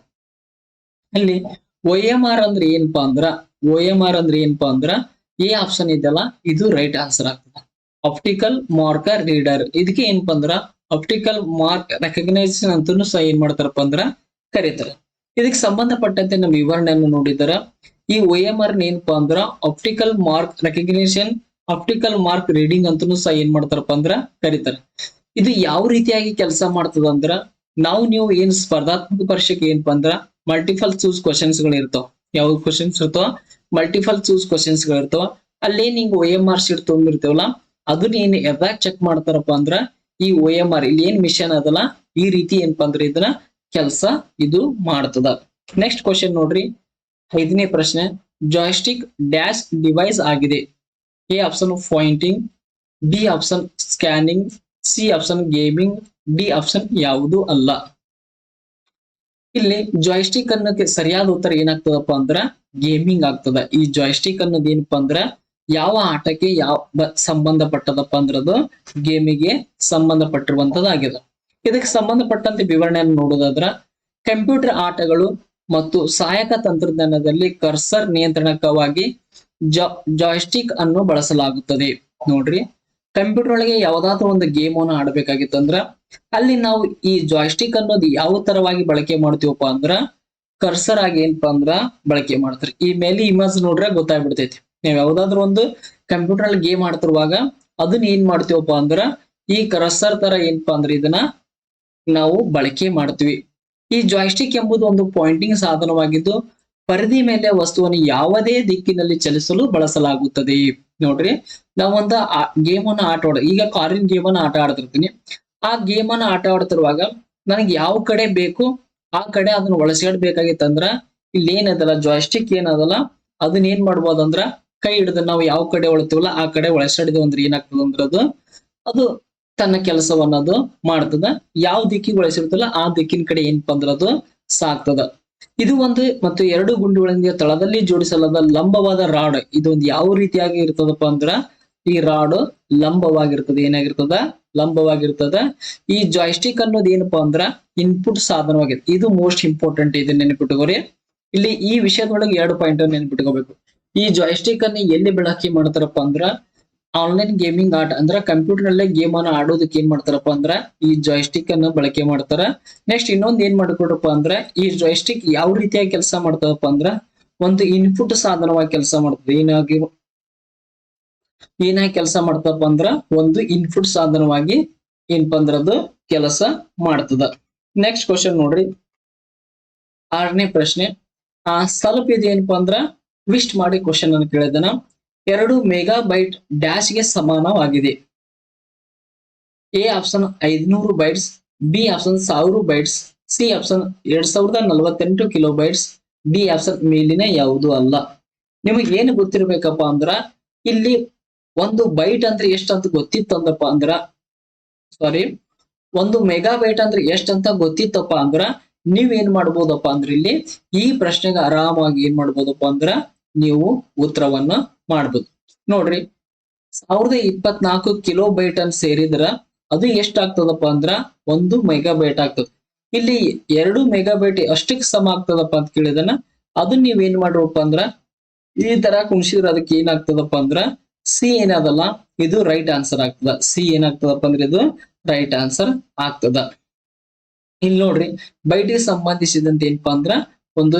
ಅಲ್ಲಿ ಒ ಎಂ ಆರ್ ಅಂದ್ರೆ ಏನಪ್ಪಾ ಅಂದ್ರ ಒ ಎಂ ಆರ್ ಅಂದ್ರೆ ಏನಪ್ಪಾ ಅಂದ್ರ ಎ ಆಪ್ಷನ್ ಇದೆಯಲ್ಲ, ಇದು ರೈಟ್ ಆನ್ಸರ್ ಆಗ್ತದೆ. ಆಪ್ಟಿಕಲ್ ಮಾರ್ಕರ್ ರೀಡರ್ ಇದಕ್ಕೆ ಏನಪ್ಪಾ ಅಂದ್ರ ಆಪ್ಟಿಕಲ್ ಮಾರ್ಕ್ ರೆಕಗ್ನೈಸೇಷನ್ ಅಂತೂ ಸಹ ಏನ್ ಮಾಡ್ತಾರಪ್ಪ ಅಂದ್ರ, ಕರೀತಾರೆ. ಇದಕ್ಕೆ ಸಂಬಂಧಪಟ್ಟಂತೆ ನಮ್ಮ ವಿವರಣೆಯನ್ನು ನೋಡಿದಾರ, ಈ ಒ ಎಂ ಆರ್ ಏನಪ್ಪಾ ಅಂದ್ರ optical mark recognition optical mark reading ಅಂತೂ ಸಹ ಏನ್ ಮಾಡ್ತಾರಪ್ಪ ಅಂದ್ರ, ಕರೀತಾರೆ. ಇದು ಯಾವ ರೀತಿಯಾಗಿ ಕೆಲಸ ಮಾಡ್ತದ ಅಂದ್ರ, ನಾವು ನೀವು ಏನ್ ಸ್ಪರ್ಧಾತ್ಮಕ ಪರೀಕ್ಷೆಗೆ ಏನಪ್ಪಾ ಅಂದ್ರ ಮಲ್ಟಿಪಲ್ ಚೂಸ್ ಕ್ವಶನ್ಸ್ಗಳು ಇರ್ತಾವ. ಯಾವ ಕ್ವಶನ್ಸ್ ಇರ್ತಾವ ಮಲ್ಟಿಪಲ್ ಚೂಸ್ ಕ್ವಶನ್ಸ್ಗಳು ಇರ್ತಾವ. ಅಲ್ಲೇ ನಿಂಗೆ ಓ ಎಂ ಆರ್ ಶೀಟ್ ತೊಗೊಂಡಿರ್ತೇವಲ್ಲ ಅದನ್ನ ಏನ್ ಯಾವಾಗ ಚೆಕ್ ಮಾಡ್ತಾರಪ್ಪ ಅಂದ್ರ, ಈ ಓ ಎಂ ಆರ್ ಇಲ್ಲಿ ಏನ್ ಮಿಷನ್ ಅದಲ್ಲ, ಈ ರೀತಿ ಏನಪ್ಪಾ ಅಂದ್ರೆ ಇದನ್ನ ಕೆಲಸ ಇದು ಮಾಡ್ತದ. ನೆಕ್ಸ್ಟ್ ಕ್ವಶನ್ ನೋಡ್ರಿ. ಐದನೇ ಪ್ರಶ್ನೆ ಜಾಯ್ಸ್ಟಿಕ್ ಡ್ಯಾಶ್ ಡಿವೈಸ್ ಆಗಿದೆ. A option pointing B option scanning C option gaming D option ಯಾವುದು ಅಲ್ಲ. ಇಲ್ಲಿ ಜಾಯ್ಸ್ಟಿಕ್ ಅನ್ನೋಕೆ ಸರಿಯಾದ ಉತ್ತರ ಏನಾಗ್ತದಪ್ಪ ಅಂದ್ರ ಗೇಮಿಂಗ್ ಆಗ್ತದ. ಈ ಜಾಯ್ಸ್ಟಿಕ್ ಅನ್ನೋದು ಏನಪ್ಪಾ ಅಂದ್ರ ಯಾವ ಆಟಕ್ಕೆ ಯಾವ ಸಂಬಂಧಪಟ್ಟದಪ್ಪ ಅಂದ್ರದು ಗೇಮಿಗೆ ಸಂಬಂಧಪಟ್ಟಿರುವಂತದ್ದಾಗಿದೆ ಇದಕ್ಕೆ ಸಂಬಂಧಪಟ್ಟಂತೆ ವಿವರಣೆಯನ್ನು ನೋಡೋದಾದ್ರ ಕಂಪ್ಯೂಟರ್ ಆಟಗಳು ಮತ್ತು ಸಹಾಯಕ ತಂತ್ರಜ್ಞಾನದಲ್ಲಿ ಕರ್ಸರ್ ನಿಯಂತ್ರಣಕ್ಕಾಗಿ ಜಾಯ್ಸ್ಟಿಕ್ ಅನ್ನು ಬಳಸಲಾಗುತ್ತದೆ. ನೋಡ್ರಿ. ಕಂಪ್ಯೂಟರ್ ಒಳಗೆ ಯಾವ್ದಾದ್ರು ಒಂದು ಗೇಮ್ ಅನ್ನು ಆಡ್ಬೇಕಾಗಿತ್ತಂದ್ರ ಅಲ್ಲಿ ನಾವು ಈ ಜಾಯ್ಸ್ಟಿಕ್ ಅನ್ನೋದು ಯಾವ ತರವಾಗಿ ಬಳಕೆ ಮಾಡ್ತೀವಪ್ಪ ಅಂದ್ರ ಕರ್ಸರ್ ಆಗಿ ಏನಪ್ಪಾ ಅಂದ್ರ ಬಳಕೆ ಮಾಡ್ತಾರೆ. ಈ ಮೇಲೆ ಇಮೇಜ್ ನೋಡ್ರೆ ಗೊತ್ತಾಗ್ಬಿಡ್ತೈತಿ. ನೀವು ಯಾವ್ದಾದ್ರು ಒಂದು ಕಂಪ್ಯೂಟರ್ ಅಲ್ಲಿ ಗೇಮ್ ಆಡ್ತಿರುವಾಗ ಅದನ್ನ ಏನ್ ಮಾಡ್ತೀವಪ್ಪ ಅಂದ್ರ ಈ ಕರ್ಸರ್ ತರ ಏನಪ್ಪಾ ಅಂದ್ರ ಇದನ್ನ ನಾವು ಬಳಕೆ ಮಾಡ್ತೀವಿ. ಈ ಜಾಯ್ಸ್ಟಿಕ್ ಎಂಬುದು ಒಂದು ಪಾಯಿಂಟಿಂಗ್ ಸಾಧನವಾಗಿದ್ದು, ಪರಿಧಿ ಮೇಲೆ ವಸ್ತುವನ್ನು ಯಾವುದೇ ದಿಕ್ಕಿನಲ್ಲಿ ಚಲಿಸಲು ಬಳಸಲಾಗುತ್ತದೆ ನೋಡ್ರಿ. ನಾವೊಂದು ಗೇಮ್ ಅನ್ನ ಆಟ ಆಡ ಈಗ ಕಾರಿನ ಗೇಮ್ ಅನ್ನ ಆಟ ಆಡ್ತಿರ್ತೀನಿ. ಆ ಗೇಮ್ ಅನ್ನ ಆಟ ಆಡ್ತಿರುವಾಗ ನನಗೆ ಯಾವ ಕಡೆ ಬೇಕು, ಆ ಕಡೆ ಅದನ್ನ ಒಳಸ್ಯಾಡ್ಬೇಕಾಗಿತ್ತಂದ್ರ ಇಲ್ಲಿ ಏನದಲ್ಲ ಜಾಯ್ಸ್ಟಿಕ್ ಏನದಲ್ಲ, ಅದನ್ನ ಏನ್ ಮಾಡ್ಬೋದಂದ್ರ ಕೈ ಹಿಡಿದು ನಾವು ಯಾವ ಕಡೆ ಒಳ್ತೀವಲ್ಲ ಆ ಕಡೆ ಒಳಸಾಡಿದ್ವಿ ಅಂದ್ರೆ ಏನಾಗ್ತದ ಅಂದ್ರ ಅದು ಅದು ತನ್ನ ಕೆಲಸವನ್ನ ಅದು ಮಾಡ್ತದ. ಯಾವ ದಿಕ್ಕಿಗೆ ಒಳಸಿರ್ತಲ್ಲ ಆ ದಿಕ್ಕಿನ ಕಡೆ ಏನಪ್ಪಾ ಅಂದ್ರ ಅದು ಸಾಕ್ತದ ಇದು ಒಂದು ಮತ್ತು ಎರಡು ಗುಂಡುಗಳಿಂದ ತಳದಲ್ಲಿ ಜೋಡಿಸಲಾದ ಲಂಬವಾದ ರಾಡ್. ಇದೊಂದು ಯಾವ ರೀತಿಯಾಗಿ ಇರ್ತದಪ್ಪ ಅಂದ್ರ, ಈ ರಾಡ್ ಲಂಬವಾಗಿರ್ತದೆ. ಏನಾಗಿರ್ತದ? ಲಂಬವಾಗಿರ್ತದ. ಈ ಜಾಯ್ಸ್ಟಿಕ್ ಅನ್ನೋದು ಏನಪ್ಪಾ ಅಂದ್ರ ಇನ್ಪುಟ್ ಸಾಧನವಾಗಿದೆ. ಇದು ಮೋಸ್ಟ್ ಇಂಪಾರ್ಟೆಂಟ್ ಇದೆ ನೆನಪಿಟ್ಟುಕೋರಿ ಇಲ್ಲಿ ಈ ವಿಷಯದೊಳಗೆ ಎರಡು ಪಾಯಿಂಟ್ ನೆನಪಿಟ್ಕೋಬೇಕು. ಈ ಜಾಯ್ಸ್ಟಿಕ್ ಅನ್ನು ಎಲ್ಲಿ ಬಳಕೆ ಮಾಡ್ತಾರಪ್ಪ ಅಂದ್ರ ಆನ್ಲೈನ್ ಗೇಮಿಂಗ್ ಆಟ ಅಂದ್ರ ಕಂಪ್ಯೂಟರ್ ಅಲ್ಲೇ ಗೇಮ್ ಅನ್ನ ಆಡೋದಕ್ಕೆ ಏನ್ ಮಾಡ್ತಾರಪ್ಪ ಅಂದ್ರ ಈ ಜಾಯ್ಸ್ಟಿಕ್ ಅನ್ನ ಬಳಕೆ ಮಾಡ್ತಾರ. ನೆಕ್ಸ್ಟ್ ಇನ್ನೊಂದ್ ಏನ್ ಮಾಡ್ಕೊಡಪ್ಪ ಅಂದ್ರ ಈ ಜಾಯ್ಸ್ಟಿಕ್ ಯಾವ ರೀತಿಯಾಗಿ ಕೆಲಸ ಮಾಡ್ತದಪ್ಪ ಅಂದ್ರ ಒಂದು ಇನ್ಪುಟ್ ಸಾಧನವಾಗಿ ಕೆಲಸ ಮಾಡ್ತದೆ ಏನಾಗಿ ಏನಾಗಿ ಕೆಲಸ ಮಾಡ್ತಪ್ಪ ಅಂದ್ರ ಒಂದು ಇನ್ಪುಟ್ ಸಾಧನವಾಗಿ ಏನಪ್ಪ ಅಂದ್ರ ಅದು ಕೆಲಸ ಮಾಡ್ತದ. ನೆಕ್ಸ್ಟ್ ಕ್ವಶನ್ ನೋಡ್ರಿ. ಆರನೇ ಪ್ರಶ್ನೆ, ಆ ಸ್ವಲ್ಪ ಇದು ಏನಪ್ಪಾ ಅಂದ್ರ ವಿಸ್ಟ್ ಮಾಡಿ ಕ್ವಶನ್ ಅನ್ನು ಕೇಳಿದನ ಎರಡು ಮೆಗಾ ಬೈಟ್ ಡ್ಯಾಶ್ಗೆ ಸಮಾನವಾಗಿದೆ. ಎ ಆಪ್ಷನ್ ಐದುನೂರು ಬೈಟ್ಸ್, ಬಿ ಆಪ್ಷನ್ ಸಾವಿರ ಬೈಟ್ಸ್, ಸಿ ಆಪ್ಷನ್ ಎರಡ್ ಸಾವಿರದ ನಲವತ್ತೆಂಟು ಕಿಲೋ ಬೈಟ್ಸ್ ಡಿ ಆಪ್ಷನ್ ಮೇಲಿನ ಯಾವುದು ಅಲ್ಲ. ನಿಮಗೆ ಏನು ಗೊತ್ತಿರಬೇಕಪ್ಪ ಅಂದ್ರ, ಇಲ್ಲಿ ಒಂದು ಬೈಟ್ ಅಂದ್ರೆ ಎಷ್ಟು ಅಂತ ಗೊತ್ತಿತ್ತಂದಪ್ಪ ಅಂದ್ರ ಸಾರಿ ಒಂದು ಮೆಗಾ ಬೈಟ್ ಅಂದ್ರೆ ಎಷ್ಟಂತ ಗೊತ್ತಿತ್ತಪ್ಪ ಅಂದ್ರ ನೀವ್ ಏನ್ ಮಾಡ್ಬೋದಪ್ಪ ಅಂದ್ರ ಇಲ್ಲಿ ಈ ಪ್ರಶ್ನೆಗೆ ಆರಾಮಾಗಿ ಏನ್ ಮಾಡ್ಬೋದಪ್ಪ ಅಂದ್ರ ನೀವು ಉತ್ತರವನ್ನ ಮಾಡ್ಬೋದು. ನೋಡ್ರಿ, ಸಾವಿರದ ಇಪ್ಪತ್ನಾಲ್ಕು ಕಿಲೋ ಬೈಟ್ ಅನ್ ಸೇರಿದ್ರ ಅದು ಎಷ್ಟಾಗ್ತದಪ್ಪ ಅಂದ್ರ ಒಂದು ಮೆಗಾ ಬೈಟ್ ಆಗ್ತದ. ಇಲ್ಲಿ ಎರಡು ಮೆಗಾ ಬೈಟ್ ಅಷ್ಟಕ್ಕೆ ಸಮ ಆಗ್ತದಪ್ಪ ಅಂತ ಕೇಳಿದನ? ಅದನ್ನ ನೀವ್ ಏನ್ ಮಾಡ್ರಪ್ಪ ಅಂದ್ರ, ಈ ತರ ಕುಣಿಸಿದ್ರ ಅದಕ್ಕೆ ಏನಾಗ್ತದಪ್ಪ ಅಂದ್ರ, ಸಿ ಏನದಲ್ಲ, ಇದು ರೈಟ್ ಆನ್ಸರ್ ಆಗ್ತದ. ಸಿ ಏನಾಗ್ತದಪ್ಪ ಅಂದ್ರೆ ಇದು ರೈಟ್ ಆನ್ಸರ್ ಆಗ್ತದ. ಇಲ್ಲಿ ನೋಡ್ರಿ, ಬೈಟಿಗೆ ಸಂಬಂಧಿಸಿದಂತೆ ಏನಪ್ಪಾ ಅಂದ್ರ, ಒಂದು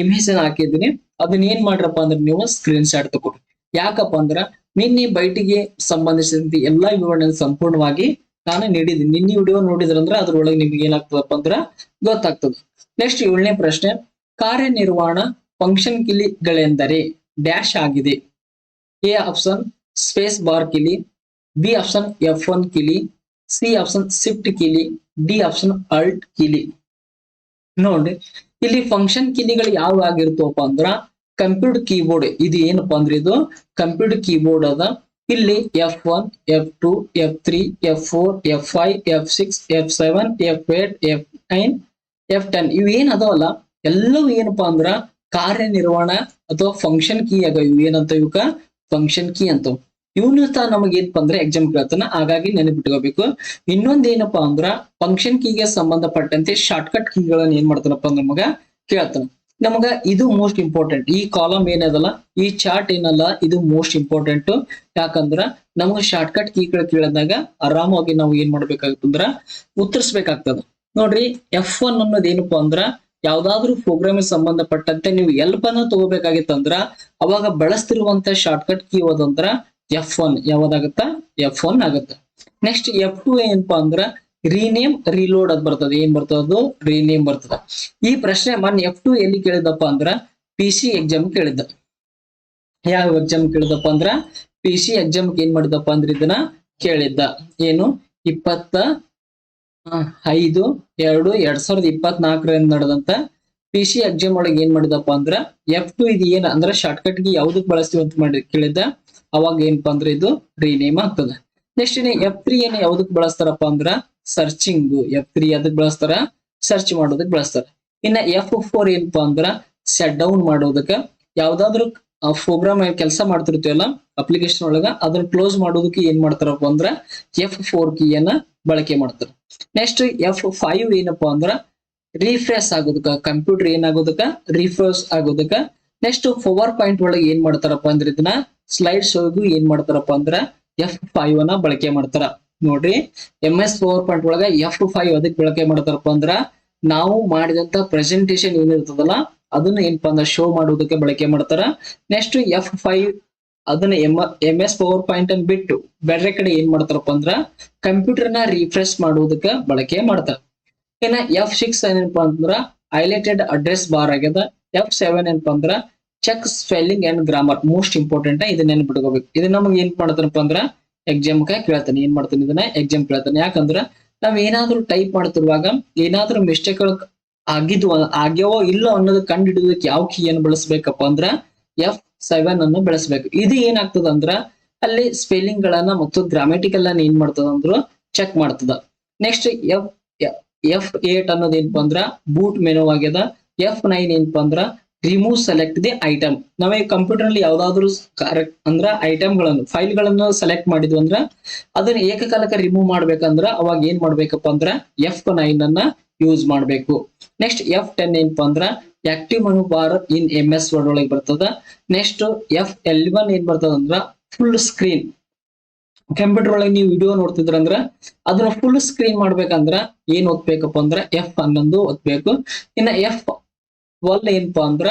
ಇಮೇಜ್ ಹಾಕಿದ್ದೀನಿ. ಅದನ್ನ ಏನ್ ಮಾಡ್ರಪ್ಪ ಅಂದ್ರೆ ನೀವು ಸ್ಕ್ರೀನ್ ಶಾಟ್ ತಗೊಳ್ರಿ. ಯಾಕಪ್ಪ ಅಂದ್ರ ನಿನ್ನೆ ಬೈಟಿಗೆ ಸಂಬಂಧಿಸಿದಂತೆ ಎಲ್ಲಾ ವಿವರಣೆ ಸಂಪೂರ್ಣವಾಗಿ ನಾನು ನೀಡಿದ್ದೀನಿ ನಿನ್ನೆ ವಿಡಿಯೋ ನೋಡಿದ್ರಂದ್ರ ಅದ್ರೊಳಗೆ ನಿಮ್ಗೆ ಏನಾಗ್ತದಪ್ಪ ಅಂದ್ರ ಗೊತ್ತಾಗ್ತದ. ನೆಕ್ಸ್ಟ್ ಏಳನೇ ಪ್ರಶ್ನೆ, ಕಾರ್ಯನಿರ್ವಹಣ ಫಂಕ್ಷನ್ ಕಿಲಿಗಳೆಂದರೆ ಡ್ಯಾಶ್ ಆಗಿದೆ. ಎ ಆಪ್ಷನ್ ಸ್ಪೇಸ್ ಬಾರ್ ಕಿಲಿ ಬಿ ಆಪ್ಷನ್ ಎಫ್ ಒನ್ ಕಿಲಿ ಸಿ ಆಪ್ಷನ್ ಶಿಫ್ಟ್ ಕಿಲಿ ಡಿ ಆಪ್ಷನ್ ಅಲ್ಟ್ ಕಿಲಿ ನೋಡ್ರಿ ಇಲ್ಲಿ ಫಂಕ್ಷನ್ ಕೀಲಿಗಳು ಯಾವ ಆಗಿರ್ತವಪ್ಪ ಅಂದ್ರ ಕಂಪ್ಯೂಟರ್ ಕೀಬೋರ್ಡ್ ಇದು ಏನಪ್ಪಾ ಅಂದ್ರೆ ಇದು? ಕಂಪ್ಯೂಟರ್ ಕೀಬೋರ್ಡ್ ಅದ. ಇಲ್ಲಿ F one F two F three F four F five F six F seven F eight F nine F ten ಇವು ಏನ್ ಅದಾವಲ್ಲ? ಎಲ್ಲವೂ ಏನಪ್ಪಾ ಅಂದ್ರ ಕಾರ್ಯನಿರ್ವಹಣ ಅಥವಾ ಫಂಕ್ಷನ್ ಕೀ ಆಗ ಇವು ಏನಂತ ಇವಕ್ಕ ಫಂಕ್ಷನ್ ಕೀ ಅಂತ ಇವನು ಸಹ ನಮಗೆ ಏನಪ್ಪಾ ಅಂದ್ರೆ ಎಕ್ಸಾಮ್ ಕೇಳ್ತಾನ ಹಾಗಾಗಿ ನೆನಪಿಟ್ಕೋಬೇಕು. ಇನ್ನೊಂದ್ ಏನಪ್ಪಾ ಅಂದ್ರ ಫಂಕ್ಷನ್ ಕೀಗೆ ಸಂಬಂಧಪಟ್ಟಂತೆ ಶಾರ್ಟ್ಕಟ್ ಕೀಗಳನ್ನ ಏನ್ ಮಾಡ್ತಾನಪ್ಪ ಅಂದ್ರ ನಮಗ ಕೇಳ್ತಾನ. ನಮಗ ಇದು ಮೋಸ್ಟ್ ಇಂಪಾರ್ಟೆಂಟ್ ಈ ಕಾಲಮ್ ಏನದಲ್ಲ, ಈ ಚಾರ್ಟ್ ಏನಲ್ಲ, ಇದು ಮೋಸ್ಟ್ ಇಂಪಾರ್ಟೆಂಟ್ ಯಾಕಂದ್ರ ನಮಗ ಶಾರ್ಟ್ಕಟ್ ಕೀಗಳು ಕೇಳಿದಾಗ ಆರಾಮವಾಗಿ ನಾವು ಏನ್ ಮಾಡ್ಬೇಕಾಗ್ತಂದ್ರ ಉತ್ತರಿಸ್ಬೇಕಾಗ್ತದ. ನೋಡ್ರಿ ಎಫ್ ಒನ್ ಅನ್ನೋದು ಏನಪ್ಪಾ ಅಂದ್ರ ಯಾವ್ದಾದ್ರು ಪ್ರೋಗ್ರಾಮಿಗೆ ಸಂಬಂಧಪಟ್ಟಂತೆ ನೀವು ಎಲ್ಪ್ ಅನ್ನ ತಗೋಬೇಕಾಗಿತ್ತಂದ್ರ ಅವಾಗ ಬಳಸ್ತಿರುವಂತ ಶಾರ್ಟ್ಕಟ್ ಕೀ ಯಾವ್ದಂದ್ರ ಎಫ್ ಒನ್ ಯಾವ್ದಾಗತ್ತ? ಎಫ್ ಒನ್ ಆಗತ್ತ. ನೆಕ್ಸ್ಟ್ ಎಫ್ ಟು ಏನಪ್ಪಾ ಅಂದ್ರ ರೀನೇಮ್ ರೀಲೋಡ್ ಅದ್ ಬರ್ತದ. ಏನ್ ಬರ್ತದ ರೀನೇಮ್ ಬರ್ತದ. ಈ ಪ್ರಶ್ನೆ ಮೊನ್ನೆ ಎಫ್ ಟು ಎಲ್ಲಿ ಕೇಳಿದಪ್ಪ ಅಂದ್ರ ಪಿ ಸಿ ಎಕ್ಸಾಮ್ ಕೇಳಿದ್ದ. ಯಾವ ಎಕ್ಸಾಮ್ ಕೇಳಿದಪ್ಪ ಅಂದ್ರ ಪಿ ಸಿ ಎಕ್ಸಾಮ್ ಏನ್ ಮಾಡಿದಪ್ಪ ಅಂದ್ರ ಇದನ್ನ ಕೇಳಿದ್ದ. ಏನು? ಇಪ್ಪತ್ತ ಐದು, ಎರಡು, ಎರಡ್ ಸಾವಿರದ ಇಪ್ಪತ್ನಾಲ್ಕರಿಂದ ನಡೆದಂತ ಪಿ ಸಿ ಎಕ್ಸಾಮ್ ಒಳಗೆ ಏನ್ ಮಾಡಿದಪ್ಪ ಅಂದ್ರ ಎಫ್ ಟು ಇದು ಏನ್ ಅಂದ್ರ ಶಾರ್ಟ್ಕಟ್ಗೆ ಯಾವ್ದಕ್ ಬಳಸ್ತೀವಿ ಅಂತ ಮಾಡಿ ಕೇಳಿದ್ದ. ಅವಾಗ ಏನಪ್ಪಾ ಅಂದ್ರೆ ಇದು ರೀನೇಮ್ ಆಗ್ತದೆ. ನೆಕ್ಸ್ಟ್ ಎಫ್ ತ್ರೀ ಏನ್ ಯಾವ್ದಕ್ ಬಳಸ್ತಾರಪ್ಪ ಅಂದ್ರ ಸರ್ಚಿಂಗ್ ಎಫ್ ತ್ರೀ ಅದಕ್ ಬಳಸ್ತಾರ ಸರ್ಚ್ ಮಾಡೋದಕ್ ಬಳಸ್ತಾರ. ಇನ್ನ ಎಫ್ ಫೋರ್ ಏನಪ್ಪಾ ಅಂದ್ರ ಸೆಟ್ ಡೌನ್ ಮಾಡೋದಕ್ಕ ಯಾವ್ದಾದ್ರು ಪ್ರೋಗ್ರಾಮ್ ಕೆಲಸ ಮಾಡ್ತಿರ್ತೀವಲ್ಲ ಅಪ್ಲಿಕೇಶನ್ ಒಳಗ ಅದನ್ನ ಕ್ಲೋಸ್ ಮಾಡೋದಕ್ಕೆ ಏನ್ ಮಾಡ್ತಾರಪ್ಪ ಅಂದ್ರ ಎಫ್ ಫೋರ್ ಕೀಯನ್ನ ಬಳಕೆ ಮಾಡ್ತಾರ. ನೆಕ್ಸ್ಟ್ ಎಫ್ ಫೈವ್ ಏನಪ್ಪಾ ಅಂದ್ರ ರಿಫ್ರೆಶ್ ಆಗೋದಕ್ಕ ಕಂಪ್ಯೂಟರ್ ಏನಾಗೋದಕ್ಕ ರಿಫ್ರೆಶ್ ಆಗೋದಕ್ಕ ನೆಕ್ಸ್ಟ್ ಪವರ್ ಪಾಯಿಂಟ್ ಒಳಗೆ ಏನ್ ಮಾಡ್ತಾರಪ್ಪ ಅಂದ್ರೆ ಇದನ್ನ ಸ್ಲೈಡ್ ಶೋಗೂ ಏನ್ ಮಾಡ್ತಾರಪ್ಪ ಅಂದ್ರ ಎಫ್ ಫೈವ್ ಅನ್ನ ಬಳಕೆ ಮಾಡ್ತಾರ. ನೋಡ್ರಿ ಎಂ ಎಸ್ ಪವರ್ ಪಾಯಿಂಟ್ ಒಳಗ ಎಫ್ ಫೈವ್ ಅದಕ್ಕೆ ಬಳಕೆ ಮಾಡ್ತಾರಪ್ಪ ಅಂದ್ರ ನಾವು ಮಾಡಿದಂತ ಪ್ರೆಸೆಂಟೇಶನ್ ಏನಿರ್ತದಲ್ಲ, ಅದನ್ನ ಏನಪ್ಪಾ ಅಂದ್ರೆ ಶೋ ಮಾಡುವುದಕ್ಕೆ ಬಳಕೆ ಮಾಡ್ತಾರ. ನೆಕ್ಸ್ಟ್ ಎಫ್ ಫೈವ್ ಅದನ್ನ M M S PowerPoint ಅನ್ನ ಬಿಟ್ಟು ಬೇರೆ ಕಡೆ ಏನ್ ಮಾಡ್ತಾರಪ್ಪ ಅಂದ್ರ ಕಂಪ್ಯೂಟರ್ನ ರಿಫ್ರೆಶ್ ಮಾಡುವುದಕ್ಕೆ ಬಳಕೆ ಮಾಡ್ತಾರ. ಇನ್ನ ಎಫ್ ಸಿಕ್ಸ್ ಏನಪ್ಪಾ ಅಂದ್ರ ಹೈಲೈಟೆಡ್ ಅಡ್ರೆಸ್ ಬಾರ್ ಆಗ್ಯದ. ಎಫ್ ಸೆವೆನ್ ಏನಪ್ಪಾ ಅಂದ್ರ check spelling and grammar most important ಇದನ್ನ ಬಿಟ್ಕೋಬೇಕು ಇದು ನಮಗೆ ಏನ್ ಮಾಡ್ತಾರಪ್ಪ ಅಂದ್ರ ಎಕ್ಸಾಮ್ ಕೇಳ್ತಾನೆ, ಏನ್ ಮಾಡ್ತಾನೆ ಇದನ್ನ ಎಕ್ಸಾಮ್ ಕೇಳ್ತಾನೆ. ಯಾಕಂದ್ರ ನಾವ್ ಏನಾದ್ರೂ ಟೈಪ್ ಮಾಡ್ತಿರುವಾಗ ಏನಾದ್ರೂ ಮಿಸ್ಟೇಕ್ ಆಗಿದ್ವು, ಆಗ್ಯಾವೋ ಇಲ್ಲೋ ಅನ್ನೋದು ಕಂಡು ಹಿಡಿಯೋದಕ್ಕೆ ಯಾವ ಕೀ ಏನ್ ಬಳಸ್ಬೇಕಪ್ಪ ಅಂದ್ರ ಎಫ್ ಸೆವೆನ್ ಅನ್ನು ಬೆಳೆಸ್ಬೇಕು. ಇದು ಏನಾಗ್ತದ ಅಂದ್ರ ಅಲ್ಲಿ ಸ್ಪೆಲ್ಲಿಂಗ್ ಗಳನ್ನ ಮತ್ತು ಗ್ರಾಮೆಟಿಕಲ್ ಅನ್ನ ಏನ್ ಮಾಡ್ತದ ಅಂದ್ರು ಚೆಕ್ ಮಾಡ್ತದ. ನೆಕ್ಸ್ಟ್ ಎಫ್ ಎಫ್ ಏಟ್ ಅನ್ನೋದು ಏನಪ್ಪಾ ಅಂದ್ರ ಬೂಟ್ ಮೆನು ಆಗ್ಯದ. ಎಫ್ ನೈನ್ ಏನಪ್ಪಾ ಅಂದ್ರ ರಿಮೂವ್ ಸೆಲೆಕ್ಟ್ ದಿ ಐಟಮ್ ನಾವೇ ಕಂಪ್ಯೂಟರ್ ಅಲ್ಲಿ ಯಾವ್ದಾದ್ರು ಕರೆಕ್ಟ್ ಅಂದ್ರ ಐಟಮ್ಗಳನ್ನು ಫೈಲ್ಗಳನ್ನು ಸೆಲೆಕ್ಟ್ ಮಾಡಿದ್ವಿ ಅಂದ್ರ ಅದನ್ನ ಏಕಕಾಲಕ್ಕೆ ರಿಮೂವ್ ಮಾಡ್ಬೇಕಂದ್ರ ಅವಾಗ ಏನ್ ಮಾಡ್ಬೇಕಪ್ಪ ಅಂದ್ರ ಎಫ್ ನೈನ್ ಅನ್ನ ಯೂಸ್ ಮಾಡ್ಬೇಕು. ನೆಕ್ಸ್ಟ್ ಎಫ್ ಟೆನ್ ಏನಪ್ಪಾ ಅಂದ್ರ active menu bar in M S Word ಒಳಗೆ ಬರ್ತದ. ನೆಕ್ಸ್ಟ್ ಎಫ್ ಎಲ್ವನ್ ಏನ್ ಬರ್ತದ ಅಂದ್ರ ಫುಲ್ ಸ್ಕ್ರೀನ್ ಕಂಪ್ಯೂಟರ್ ಒಳಗೆ ನೀವು ವಿಡಿಯೋ ನೋಡ್ತಿದ್ರ ಅಂದ್ರ ಅದನ್ನ ಫುಲ್ ಸ್ಕ್ರೀನ್ ಮಾಡ್ಬೇಕಂದ್ರ ಏನ್ ಓದ್ಬೇಕಪ್ಪ ಅಂದ್ರ ಎಫ್ ಹನ್ನೊಂದು ಓದ್ಬೇಕು. ಇನ್ನ ಎಫ್ ಟ್ವೆಲ್ ಏನಪ್ಪಾ ಅಂದ್ರ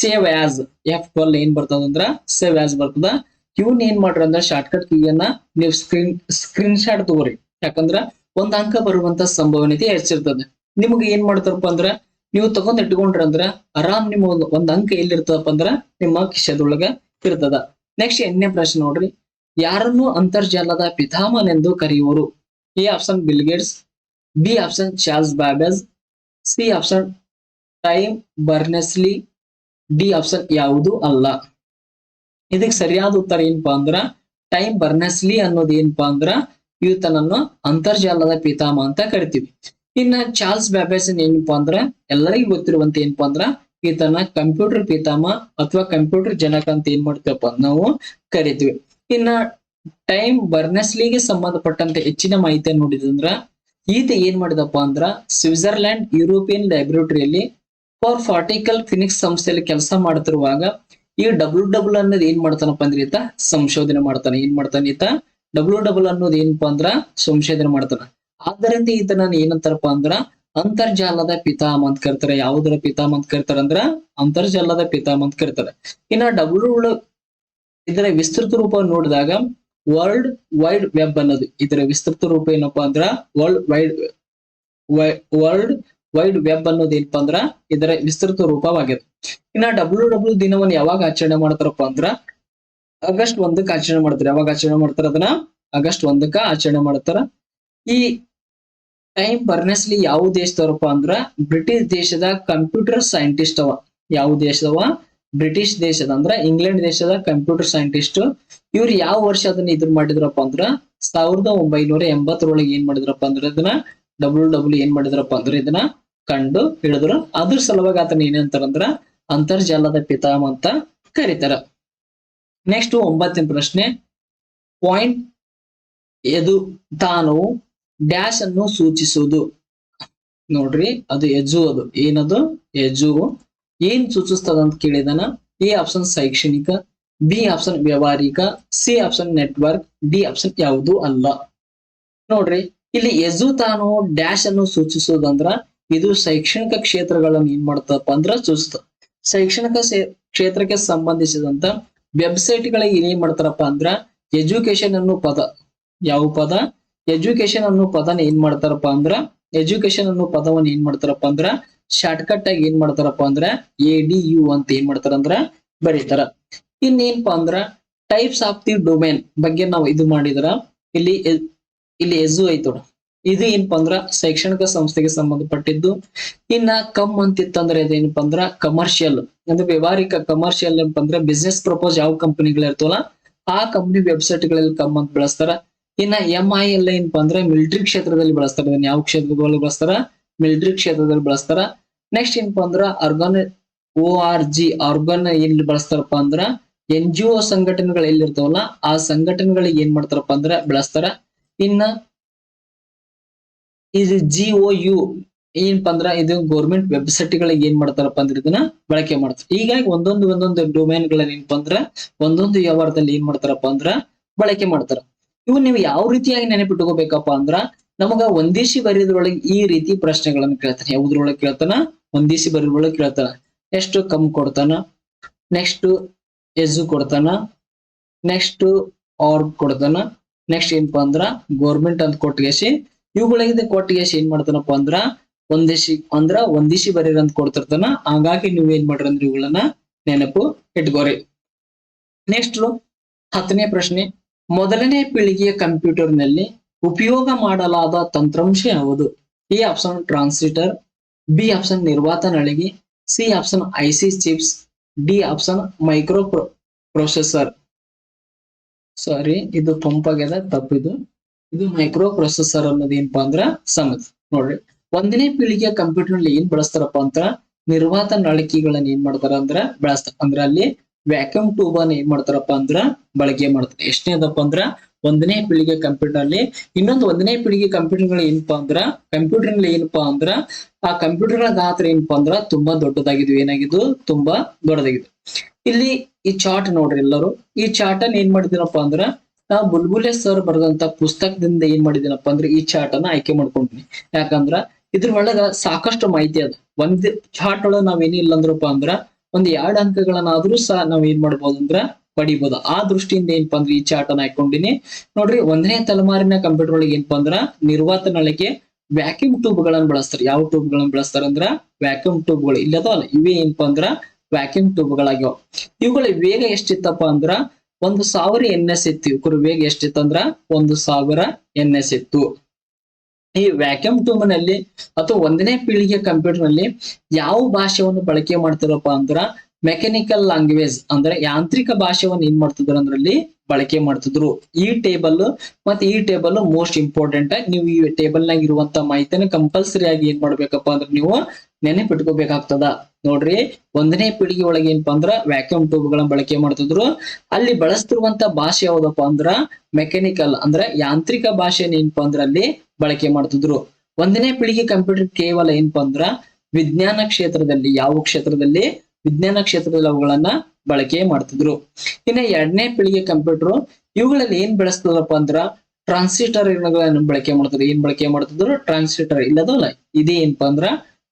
ಸೇವ್ ಆಸ್ ಎಫ್ ಟ್ವೆಲ್ ಏನ್ ಬರ್ತದ ಅಂದ್ರ ಸೇವ್ ಆಸ್ ಬರ್ತದ. ಇವನ್ ಏನ್ ಮಾಡ್ರಿ ಅಂದ್ರ ಶಾರ್ಟ್ ಕಟ್ ಕೀಯನ್ನ ನೀವು ಸ್ಕ್ರೀನ್ ಸ್ಕ್ರೀನ್ ಶಾಟ್ ತಗೋರಿ. ಯಾಕಂದ್ರ ಒಂದ್ ಅಂಕ ಬರುವಂತ ಸಂಭವನೀಯತೆ ಹೆಚ್ಚಿರ್ತದೆ. ನಿಮ್ಗೆ ಏನ್ ಮಾಡ್ತಾರಪ್ಪ ಅಂದ್ರ ನೀವು ತಗೊಂಡ್ ಇಟ್ಕೊಂಡ್ರಿ ಅಂದ್ರ ಆರಾಮ್ ನಿಮ್ಮ ಒಂದ್ ಒಂದ್ ಅಂಕ ಎಲ್ಲಿರ್ತದಪ್ಪ ಅಂದ್ರ ನಿಮ್ಮ ಕಿಶದೊಳಗ ಇರ್ತದ. ನೆಕ್ಸ್ಟ್ ಎಂಟನೇ ಪ್ರಶ್ನೆ ನೋಡ್ರಿ. ಯಾರನ್ನು ಅಂತರ್ಜಾಲದ ಪಿತಾಮನೆಂದು ಕರೆಯುವರು? A option Bill Gates B option Charles Babbage C option Tim Berners-Lee D option ಯಾವುದು ಅಲ್ಲ. ಇದಕ್ಕೆ ಸರಿಯಾದ ಉತ್ತರ ಏನಪ್ಪಾ ಅಂದ್ರ ಟೈಮ್ ಬರ್ನೆಸ್ಲಿ ಅನ್ನೋದು ಏನಪ್ಪಾ ಅಂದ್ರ ಈತನನ್ನು ಅಂತರ್ಜಾಲದ ಪಿತಾಮ ಅಂತ ಕರಿತೀವಿ. ಇನ್ನ ಚಾರ್ಲ್ಸ್ ಬ್ಯಾಬೆಸನ್ ಏನಪ್ಪಾ ಅಂದ್ರ, ಎಲ್ಲರಿಗೂ ಗೊತ್ತಿರುವಂತ ಏನಪ್ಪಾ ಅಂದ್ರ, ಈತನ ಕಂಪ್ಯೂಟರ್ ಪಿತಾಮ ಅಥವಾ ಕಂಪ್ಯೂಟರ್ ಜನಕ ಅಂತ ಏನ್ ಮಾಡ್ತೀವಪ್ಪ ನಾವು ಕರಿತೀವಿ. ಇನ್ನ ಟೈಮ್ ಬರ್ನೆಸ್ಲಿಗೆ ಸಂಬಂಧಪಟ್ಟಂತೆ ಹೆಚ್ಚಿನ ಮಾಹಿತಿಯನ್ನು ನೋಡಿದಂದ್ರ ಈತ ಏನ್ ಮಾಡಿದಪ್ಪ ಅಂದ್ರ ಸ್ವಿಟ್ಜರ್ಲೆಂಡ್ ಯುರೋಪಿಯನ್ ಲ್ಯಾಬೊರೇಟರಿಯಲ್ಲಿ ಫಾರ್ ಫಾರ್ಟಿಕಲ್ ಫಿನಿಕ್ಸ್ ಸಂಸ್ಥೆಯಲ್ಲಿ ಕೆಲಸ ಮಾಡ್ತಿರುವಾಗ ಈ ಡಬ್ಲ್ಯೂ ಡಬ್ಲ್ ಅನ್ನೋದು ಏನ್ ಮಾಡ್ತಾನಪ್ಪ ಅಂದ್ರೆ ಈತ ಸಂಶೋಧನೆ ಮಾಡ್ತಾನೆ. ಏನ್ ಮಾಡ್ತಾನೆ ಈತ? ಡಬ್ಲ್ಯೂ ಡಬಲ್ ಅನ್ನೋದು ಏನಪ್ಪಾ ಅಂದ್ರ ಸಂಶೋಧನೆ ಮಾಡ್ತಾನ. ಆದ್ದರಿಂದ ಈತನ ಏನಂತಾರಪ್ಪ ಅಂದ್ರ ಅಂತರ್ಜಾಲದ ಪಿತಾಮ ಅಂತ ಕರಿತಾರೆ. ಯಾವುದರ ಪಿತಾಮ ಅಂತ ಕರಿತಾರ ಅಂದ್ರ ಅಂತರ್ಜಾಲದ ಪಿತಾಮ ಅಂತ ಕರಿತಾರೆ. ಇನ್ನ ಡಬ್ಲ್ಯೂ ಇದರ ವಿಸ್ತೃತ ರೂಪ ನೋಡಿದಾಗ ವರ್ಲ್ಡ್ ವೈಡ್ ವೆಬ್ ಅನ್ನೋದು. ಇದರ ವಿಸ್ತೃತ ರೂಪ ಏನಪ್ಪಾ ಅಂದ್ರ world wide world wide web ಅನ್ನೋದು ಏನಪ್ಪ ಅಂದ್ರ ಇದರ ವಿಸ್ತೃತ ರೂಪವಾಗಿದೆ ಇನ್ನ ಡಬ್ಲ್ಯೂ ಡಬ್ಲ್ಯೂ ದಿನವನ್ನು ಯಾವಾಗ ಆಚರಣೆ ಮಾಡ್ತಾರಪ್ಪ ಅಂದ್ರ ಆಗಸ್ಟ್ ಒಂದಕ್ಕೆ ಆಚರಣೆ ಮಾಡ್ತಾರೆ. ಯಾವಾಗ ಆಚರಣೆ ಮಾಡ್ತಾರ ಅದನ್ನ ಆಗಸ್ಟ್ ಒಂದಕ್ಕ ಆಚರಣೆ ಮಾಡ್ತಾರ. ಈ ಟೈಮ್ ಬರ್ನೆಸ್ಲಿ ಯಾವ ದೇಶದವರಪ್ಪ ಅಂದ್ರ ಬ್ರಿಟಿಷ್ ದೇಶದ ಕಂಪ್ಯೂಟರ್ ಸೈಂಟಿಸ್ಟ್ ಅವ. ಯಾವ ದೇಶದವ? ಬ್ರಿಟಿಷ್ ದೇಶದ ಅಂದ್ರ ಇಂಗ್ಲೆಂಡ್ ದೇಶದ ಕಂಪ್ಯೂಟರ್ ಸೈಂಟಿಸ್ಟ್ ಇವ್ರು ಯಾವ ವರ್ಷ ಅದನ್ನ ಇದ್ರ ಮಾಡಿದ್ರಪ್ಪ ಅಂದ್ರ ಸಾವಿರದ ಒಂಬೈನೂರ ಎಂಬತ್ತರೊಳಗೆ ಏನ್ ಮಾಡಿದ್ರಪ್ಪ ಅಂದ್ರ ಇದನ್ನ ಡಬ್ಲ್ಯೂ ಡಬ್ಲ್ಯೂ ಏನ್ ಮಾಡಿದ್ರಪ್ಪ ಅಂದ್ರೆ ಇದನ್ನ ಕಂಡು ಹಿಡಿದ್ರು. ಅದ್ರ ಸಲುವಾಗಿ ಆತನ ಏನಂತಾರಂದ್ರ ಅಂತರ್ಜಾಲದ ಪಿತಾಮ ಅಂತ ಕರೀತಾರ. ನೆಕ್ಸ್ಟ್ ಒಂಬತ್ತನೇ ಪ್ರಶ್ನೆ. ಪಾಯಿಂಟ್ ಎದು ತಾನು ಡ್ಯಾಶ್ ಅನ್ನು ಸೂಚಿಸುವುದು. ನೋಡ್ರಿ, ಅದು ಎಜು ಅದು. ಏನದು? ಎಜು. ಏನ್ ಸೂಚಿಸ್ತದ ಅಂತ ಕೇಳಿದಾನ? ಎ ಆಪ್ಷನ್ ಶೈಕ್ಷಣಿಕ, ಬಿ ಆಪ್ಷನ್ ವ್ಯವಹಾರಿಕ, C option network, D option ಯಾವುದು ಅಲ್ಲ. ನೋಡ್ರಿ, ಇಲ್ಲಿ ಎಜು ತಾನು ಡ್ಯಾಶ್ ಅನ್ನು ಸೂಚಿಸುವುದಂದ್ರ ಇದು ಶೈಕ್ಷಣಿಕ ಕ್ಷೇತ್ರಗಳನ್ನು ಏನ್ ಮಾಡ್ತಪ್ಪ ಅಂದ್ರ ಸುಸ್ತ. ಶೈಕ್ಷಣಿಕ ಕ್ಷೇತ್ರಕ್ಕೆ ಸಂಬಂಧಿಸಿದಂತ ವೆಬ್ಸೈಟ್ ಗಳಿಗೆ ಏನ್ ಮಾಡ್ತಾರಪ್ಪ ಅಂದ್ರ ಎಜುಕೇಶನ್ ಅನ್ನೋ ಪದ. ಯಾವ ಪದ? ಎಜುಕೇಶನ್ ಅನ್ನೋ ಪದನ ಏನ್ ಮಾಡ್ತಾರಪ್ಪ ಅಂದ್ರ ಎಜುಕೇಶನ್ ಅನ್ನೋ ಪದವನ್ನ ಏನ್ ಮಾಡ್ತಾರಪ್ಪ ಅಂದ್ರ ಶಾರ್ಟ್ಕಟ್ ಆಗಿ ಏನ್ ಮಾಡ್ತಾರಪ್ಪ ಅಂದ್ರ ಎ ಡಿ ಯು ಅಂತ ಏನ್ ಮಾಡ್ತಾರ ಅಂದ್ರ ಬರೀತಾರ. ಇನ್ನೇನಪ್ಪಾ ಅಂದ್ರ ಟೈಪ್ಸ್ ಆಫ್ ದಿ ಡೊಮೇನ್ ಬಗ್ಗೆ ನಾವು ಇದು ಮಾಡಿದ್ರ, ಇಲ್ಲಿ ಇಲ್ಲಿ ಎಜು ಐತು ನೋಡು. ಇದು ಏನಪ್ಪಾ ಅಂದ್ರ ಶೈಕ್ಷಣಿಕ ಸಂಸ್ಥೆಗೆ ಸಂಬಂಧಪಟ್ಟಿದ್ದು. ಇನ್ನ ಕಮ್ ಅಂತಿತ್ತಂದ್ರೆ ಅದೇನಪ್ಪ ಅಂದ್ರ ಕಮರ್ಷಿಯಲ್ ಅಂದ್ರೆ ವ್ಯವಹಾರಿಕ ಕಮರ್ಷಿಯಲ್ ಏನಪ್ಪ ಅಂದ್ರ ಬಿಸ್ನೆಸ್ ಪ್ರಪೋಸ್ ಯಾವ ಕಂಪನಿಗಳು ಇರ್ತವಲ್ಲ, ಆ ಕಂಪನಿ ವೆಬ್ಸೈಟ್ಗಳಲ್ಲಿ ಕಮ್ ಅಂತ ಬಳಸ್ತಾರ. ಇನ್ನ ಎಂ ಐ ಎಲ್ ಏನಪ್ಪಾ ಅಂದ್ರೆ ಮಿಲಿಟರಿ ಕ್ಷೇತ್ರದಲ್ಲಿ ಬಳಸ್ತಾರ. ಇದನ್ನ ಯಾವ ಕ್ಷೇತ್ರದಲ್ಲಿ ಬಳಸ್ತಾರ? ಮಿಲಿಟರಿ ಕ್ಷೇತ್ರದಲ್ಲಿ ಬಳಸ್ತಾರ. ನೆಕ್ಸ್ಟ್ ಏನಪ್ಪಾ ಅಂದ್ರ org O R G org ಎಲ್ಲಿ ಬಳಸ್ತಾರಪ್ಪ ಅಂದ್ರ ಎನ್ ಜಿ ಒ ಸಂಘಟನೆಗಳು ಎಲ್ಲಿರ್ತಾವಲ್ಲ ಆ ಸಂಘಟನೆಗಳಿಗೆ ಏನ್ ಮಾಡ್ತಾರಪ್ಪ ಅಂದ್ರ ಬಳಸ್ತಾರ. ಇನ್ನ ಇದು ಜಿ ಒ ಯು ಏನಪ್ಪ ಅಂದ್ರ ಇದು ಗೌರ್ಮೆಂಟ್ ವೆಬ್ಸೈಟ್ ಗಳಿಗೆ ಏನ್ ಮಾಡ್ತಾರಪ್ಪ ಅಂದ್ರೆ ಇದನ್ನ ಬಳಕೆ ಮಾಡ್ತಾರೆ. ಹೀಗಾಗಿ ಒಂದೊಂದು ಒಂದೊಂದು ಡೊಮೈನ್ ಗಳನ್ನ ಏನಪ್ಪಾ ಅಂದ್ರ ಒಂದೊಂದು ವ್ಯವಹಾರದಲ್ಲಿ ಏನ್ ಮಾಡ್ತಾರಪ್ಪ ಅಂದ್ರ ಬಳಕೆ ಮಾಡ್ತಾರ. ಇವು ನೀವು ಯಾವ ರೀತಿಯಾಗಿ ನೆನಪಿಟ್ಕೋಬೇಕಪ್ಪ ಅಂದ್ರ, ನಮಗ ಒಂದೇಶಿ ಬರೆಯೋದ್ರೊಳಗೆ ಈ ರೀತಿ ಪ್ರಶ್ನೆಗಳನ್ನ ಕೇಳ್ತಾನೆ. ಯಾವ್ದ್ರೊಳಗೆ ಕೇಳ್ತಾನ? ಒಂದೇಶಿ ಬರೆಯೋದ್ರೊಳಗೆ ಕೇಳ್ತಾನ. ಎಷ್ಟು ಕಮ್ ಕೊಡ್ತಾನ. ನೆಕ್ಸ್ಟ್ ಎಜು ಕೊಡ್ತಾನ. ನೆಕ್ಸ್ಟ್ ಆರ್ಗ್ ಕೊಡ್ತಾನ. ನೆಕ್ಸ್ಟ್ ಏನಪ್ಪಾ ಅಂದ್ರ ಗೋರ್ಮೆಂಟ್ ಅಂತ ಕೊಟ್ಟಿಗೆಸಿ ಇವುಗಳಿಗೆ ಕೊಟ್ಟಿಗೆಸಿ ಏನ್ ಮಾಡ್ತಾನಪ್ಪ ಅಂದ್ರ ಒಂದಿಶಿ ಅಂದ್ರ ಒಂದಿಶಿ ಬರೀರಂತ ಕೊಡ್ತಿರ್ತಾನ. ಹಾಗಾಗಿ ನೀವು ಏನ್ ಮಾಡ್ರಿ ಅಂದ್ರೆ ಇವುಗಳನ್ನ ನೆನಪು ಇಟ್ಕೋರಿ. ನೆಕ್ಸ್ಟ್ ಹತ್ತನೇ ಪ್ರಶ್ನೆ. ಮೊದಲನೇ ಪೀಳಿಗೆಯ ಕಂಪ್ಯೂಟರ್ನಲ್ಲಿ ಉಪಯೋಗ ಮಾಡಲಾದ ತಂತ್ರಾಂಶ ಯಾವುದು? A option transistor B option ನಿರ್ವಾತ ನಳಿಗೆ C option IC chips, D option microprocessor. Sorry ಇದು ಪಂಪಾಗ್ಯದ ತಪ್ಪಿದು. ಇದು ಮೈಕ್ರೋ ಪ್ರೊಸೆಸರ್ ಅನ್ನೋದು ಏನಪ್ಪಾ ಅಂದ್ರ ಸಮಜ್ ನೋಡ್ರಿ, ಒಂದನೇ ಪೀಳಿಗೆಯ ಕಂಪ್ಯೂಟರ್ನಲ್ಲಿ ಏನ್ ಬಳಸ್ತಾರಪ್ಪ ಅಂದ್ರ ನಿರ್ವಾತ ನಳಿಕೆಗಳನ್ನ ಏನ್ ಮಾಡ್ತಾರ ಅಂದ್ರ ಬಳಸ್ತಾರ. ಅಂದ್ರ ಅಲ್ಲಿ ವ್ಯಾಕ್ಯೂಮ್ ಟ್ಯೂಬ್ ಅನ್ನ ಏನ್ ಮಾಡ್ತಾರಪ್ಪ ಅಂದ್ರ ಬಳಕೆ ಮಾಡ್ತಾರೆ. ಎಷ್ಟನೇದಪ್ಪ ಅಂದ್ರ ಒಂದನೇ ಪೀಳಿಗೆ ಕಂಪ್ಯೂಟರ್ ಅಲ್ಲಿ ಇನ್ನೊಂದು ಒಂದನೇ ಪೀಳಿಗೆ ಕಂಪ್ಯೂಟರ್ಗಳು ಏನಪ್ಪಾ ಅಂದ್ರ ಕಂಪ್ಯೂಟರ್ನಲ್ಲಿ ಏನಪ್ಪಾ ಅಂದ್ರ ಆ ಕಂಪ್ಯೂಟರ್ಗಳ ಗಾತ್ರ ಏನಪ್ಪಾ ಅಂದ್ರ ತುಂಬಾ ದೊಡ್ಡದಾಗಿದ್ವು. ಏನಾಗಿದ್ದು ತುಂಬಾ ದೊಡ್ಡದಾಗಿದ್ವು. ಇಲ್ಲಿ ಈ ಚಾರ್ಟ್ ನೋಡ್ರಿ ಎಲ್ಲರೂ. ಈ ಚಾರ್ಟ್ ಅನ್ನ ಏನ್ ಮಾಡಿದಿರಪ್ಪ ಅಂದ್ರ ನಾ ಬುಲ್ಬುಲೆ ಸರ್ ಬರೆದಂತ ಪುಸ್ತಕದಿಂದ ಏನ್ ಮಾಡಿದಿನಪ್ಪ ಅಂದ್ರೆ ಈ ಚಾರ್ಟ್ ಅನ್ನ ಆಯ್ಕೆ ಮಾಡ್ಕೊಂಡ್ನಿ ಯಾಕಂದ್ರ ಇದ್ರ ಒಳಗ ಸಾಕಷ್ಟು ಮಾಹಿತಿ ಅದ. ಒಂದ್ ಚಾರ್ಟ್ ಒಳಗ ನಾವ್ ಏನಿಲ್ಲ ಅಂದ್ರಪ್ಪ ಅಂದ್ರ ಒಂದ್ ಎರಡ್ ಅಂಕಗಳನ್ನಾದ್ರೂ ಸಹ ನಾವ್ ಏನ್ ಮಾಡ್ಬೋದು ಅಂದ್ರ ಪಡಿಬಹುದು ಆ ದೃಷ್ಟಿಯಿಂದ ಏನಪ್ಪಾ ಅಂದ್ರೆ ಈ ಚಾರ್ಟ್ ಅನ್ನ ಹಾಕೊಂಡಿನಿ. ನೋಡ್ರಿ ಒಂದನೇ ತಲೆಮಾರಿನ ಕಂಪ್ಯೂಟರ್ ಒಳಗೆ ಏನಪ್ಪಾ ಅಂದ್ರ ನಿರ್ವಾತ ನಳಿಗೆ ವ್ಯಾಕ್ಯೂಮ್ ಟ್ಯೂಬ್ ಗಳನ್ನ ಬಳಸ್ತಾರೆ. ಯಾವ ಟ್ಯೂಬ್ ಗಳನ್ನ ಬಳಸ್ತಾರ ಅಂದ್ರ ವ್ಯಾಕ್ಯೂಮ್ ಟ್ಯೂಬ್ಗಳು. ಇಲ್ಲದ ಇವೇ ಏನಪ್ಪಾ ಅಂದ್ರ ವ್ಯಾಕ್ಯೂಮ್ ಟ್ಯೂಬ್ ಗಳಾಗ್ಯಾವ. ಇವುಗಳ ವೇಗ ಎಷ್ಟಿತ್ತಪ್ಪ ಅಂದ್ರ ಒಂದು ಸಾವಿರ ಎನ್ ಎಸ್ ಇತ್ತು ವೇಗ ಎಷ್ಟಿತ್ತಂದ್ರ ಒಂದು ಸಾವಿರ ಎನ್ ಎಸ್ ಇತ್ತು. ಈ ವ್ಯಾಕ್ಯೂಮ್ ಟ್ಯೂಬ್ನಲ್ಲಿ ಅಥವಾ ಒಂದನೇ ಪೀಳಿಗೆ ಕಂಪ್ಯೂಟರ್ನಲ್ಲಿ ಯಾವ ಭಾಷೆಯನ್ನು ಬಳಕೆ ಮಾಡ್ತಾರಪ್ಪ ಅಂದ್ರ ಮೆಕ್ಯಾನಿಕಲ್ ಲ್ಯಾಂಗ್ವೇಜ್ ಅಂದ್ರೆ ಯಾಂತ್ರಿಕ ಭಾಷೆಯನ್ನು ಏನ್ ಮಾಡ್ತಿದ್ರು ಅಂದ್ರಲ್ಲಿ ಬಳಕೆ ಮಾಡ್ತಿದ್ರು. ಈ ಟೇಬಲ್ ಮತ್ತೆ ಈ ಟೇಬಲ್ ಮೋಸ್ಟ್ ಇಂಪಾರ್ಟೆಂಟ್ ನೀವು ಈ ಟೇಬಲ್ ನಾಗ ಇರುವಂತ ಮಾಹಿತಿನ ಕಂಪಲ್ಸರಿ ಆಗಿ ಏನ್ ಮಾಡ್ಬೇಕಪ್ಪ ಅಂದ್ರೆ ನೀವು ನೆನಪಿಟ್ಕೋಬೇಕಾಗ್ತದ. ನೋಡ್ರಿ, ಒಂದನೇ ಪೀಳಿಗೆ ಒಳಗೆ ಏನಪ್ಪಾ ಅಂದ್ರ ವ್ಯಾಕ್ಯೂಮ್ ಟ್ಯೂಬ್ ಗಳನ್ನ ಬಳಕೆ ಮಾಡ್ತಿದ್ರು. ಅಲ್ಲಿ ಬಳಸ್ತಿರುವಂತ ಭಾಷೆ ಯಾವ್ದಪ್ಪ ಅಂದ್ರ ಮೆಕ್ಯಾನಿಕಲ್ ಅಂದ್ರೆ ಯಾಂತ್ರಿಕ ಭಾಷೆ ಏನಪ್ಪಾ ಅಂದ್ರ ಅಲ್ಲಿ ಬಳಕೆ ಮಾಡ್ತಿದ್ರು. ಒಂದನೇ ಪೀಳಿಗೆ ಕಂಪ್ಯೂಟರ್ ಕೇವಲ ಏನಪ್ಪಾ ಅಂದ್ರ ವಿಜ್ಞಾನ ಕ್ಷೇತ್ರದಲ್ಲಿ, ಯಾವ ಕ್ಷೇತ್ರದಲ್ಲಿ? ವಿಜ್ಞಾನ ಕ್ಷೇತ್ರದಲ್ಲಿ ಅವುಗಳನ್ನ ಬಳಕೆ ಮಾಡ್ತಿದ್ರು. ಇನ್ನ ಎರಡನೇ ಪೀಳಿಗೆ ಕಂಪ್ಯೂಟರ್, ಇವುಗಳಲ್ಲಿ ಏನ್ ಬೆಳೆಸ್ತದಪ್ಪ ಅಂದ್ರ ಟ್ರಾನ್ಸಿಟರ್ ಗಳನ್ನ ಬಳಕೆ ಮಾಡ್ತಾರೆ ಏನ್ ಬಳಕೆ ಮಾಡ್ತಿದ್ರು? ಟ್ರಾನ್ಸಿಟರ್ ಇಲ್ಲದಲ್ಲ ಇದೇ ಏನಪ್ಪ ಅಂದ್ರ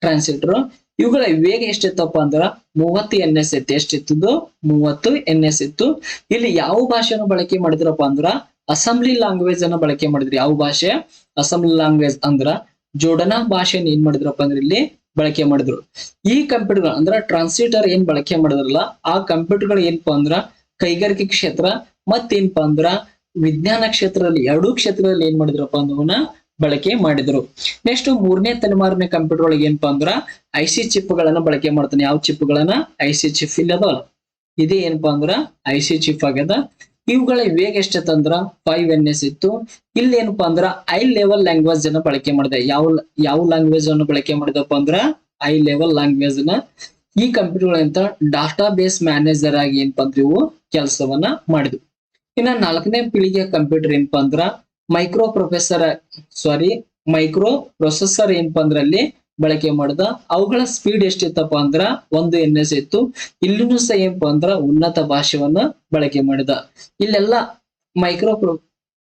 ಟ್ರಾನ್ಸಿಟರ್ ಇವುಗಳ ವೇಗ ಎಷ್ಟಿತ್ತಪ್ಪ ಅಂದ್ರ ಮೂವತ್ತು ಎನ್ ಎಸ್ ಇತ್ತು ಎಷ್ಟಿತ್ತು ಮೂವತ್ತು ಎನ್ ಎಸ್ ಇತ್ತು ಇಲ್ಲಿ ಯಾವ ಭಾಷೆಯನ್ನು ಬಳಕೆ ಮಾಡಿದ್ರಪ್ಪ ಅಂದ್ರ ಅಸೆಂಬ್ಲಿ ಲ್ಯಾಂಗ್ವೇಜ್ ಅನ್ನ ಬಳಕೆ ಮಾಡಿದ್ರಿ. ಯಾವ ಭಾಷೆ? ಅಸೆಂಬ್ಲಿ ಲ್ಯಾಂಗ್ವೇಜ್ ಅಂದ್ರ ಜೋಡನಾ ಭಾಷೆಯನ್ನು ಏನ್ ಮಾಡಿದ್ರಪ್ಪ ಅಂದ್ರೆ ಇಲ್ಲಿ ಬಳಕೆ ಮಾಡಿದ್ರು. ಈ ಕಂಪ್ಯೂಟರ್ ಅಂದ್ರ ಟ್ರಾನ್ಸ್ಲೇಟರ್ ಏನ್ ಬಳಕೆ ಮಾಡಿದ್ರಲ್ಲ, ಆ ಕಂಪ್ಯೂಟರ್ಗಳು ಏನಪ್ಪಾ ಅಂದ್ರ ಕೈಗಾರಿಕೆ ಕ್ಷೇತ್ರ ಮತ್ತೇನಪ್ಪಾ ಅಂದ್ರ ವಿಜ್ಞಾನ ಕ್ಷೇತ್ರದಲ್ಲಿ, ಎರಡೂ ಕ್ಷೇತ್ರದಲ್ಲಿ ಏನ್ ಮಾಡಿದ್ರಪ್ಪ ಅನ್ನೋವನ್ನ ಬಳಕೆ ಮಾಡಿದ್ರು. ನೆಕ್ಸ್ಟ್ ಮೂರನೇ ತಲೆಮಾರಿನ ಕಂಪ್ಯೂಟರ್ ಒಳಗೆ ಏನಪ್ಪಾ ಅಂದ್ರ ಐ ಸಿ ಚಿಪ್ ಗಳನ್ನ ಬಳಕೆ ಮಾಡ್ತಾನೆ. ಯಾವ ಚಿಪ್ ಗಳನ್ನ ಐ ಸಿ ಚಿಪ್ ಇಲ್ಲದಲ್ಲ ಇದೇ ಏನಪ್ಪಾ ಅಂದ್ರ ಐ ಸಿ ಚಿಪ್ ಆಗ್ಯದ. ಇವುಗಳ ವೇಗ ಎಷ್ಟಂದ್ರ ಫೈವ್ ಎನ್ ಎಸ್ ಇತ್ತು. ಇಲ್ಲಿ ಏನಪ್ಪಾ ಅಂದ್ರ ಐ ಲೆವೆಲ್ ಲ್ಯಾಂಗ್ವೇಜ್ ಅನ್ನ ಬಳಕೆ ಮಾಡಿದೆ. ಯಾವ ಯಾವ ಲ್ಯಾಂಗ್ವೇಜ್ ಅನ್ನು ಬಳಕೆ ಮಾಡಿದಪ್ಪ ಅಂದ್ರ ಐ ಲೆವೆಲ್ ಲ್ಯಾಂಗ್ವೇಜ್ನ. ಈ ಕಂಪ್ಯೂಟರ್ ಅಂತ ಡಾಟಾ ಬೇಸ್ ಮ್ಯಾನೇಜರ್ ಆಗಿ ಏನಪ್ಪಾ ಅಂದ್ರೆ ಇವು ಕೆಲಸವನ್ನ ಮಾಡಿದ್ವು. ಇನ್ನ ನಾಲ್ಕನೇ ಪೀಳಿಗೆ ಕಂಪ್ಯೂಟರ್ ಏನಪ್ಪಾ ಅಂದ್ರ micro professor sorry microprocessor ಏನಪ್ಪಾ ಅಲ್ಲಿ ಬಳಕೆ ಮಾಡಿದ. ಅವುಗಳ ಸ್ಪೀಡ್ ಎಷ್ಟಿತ್ತಪ್ಪ ಅಂದ್ರ ಒಂದು ಎನ್ ಎಸ್ ಇತ್ತು. ಇಲ್ಲಿನೂ ಸಹ ಏನಪ್ಪ ಅಂದ್ರ ಉನ್ನತ ಭಾಷೆವನ್ನ ಬಳಕೆ ಮಾಡಿದ. ಇಲ್ಲೆಲ್ಲ ಮೈಕ್ರೋ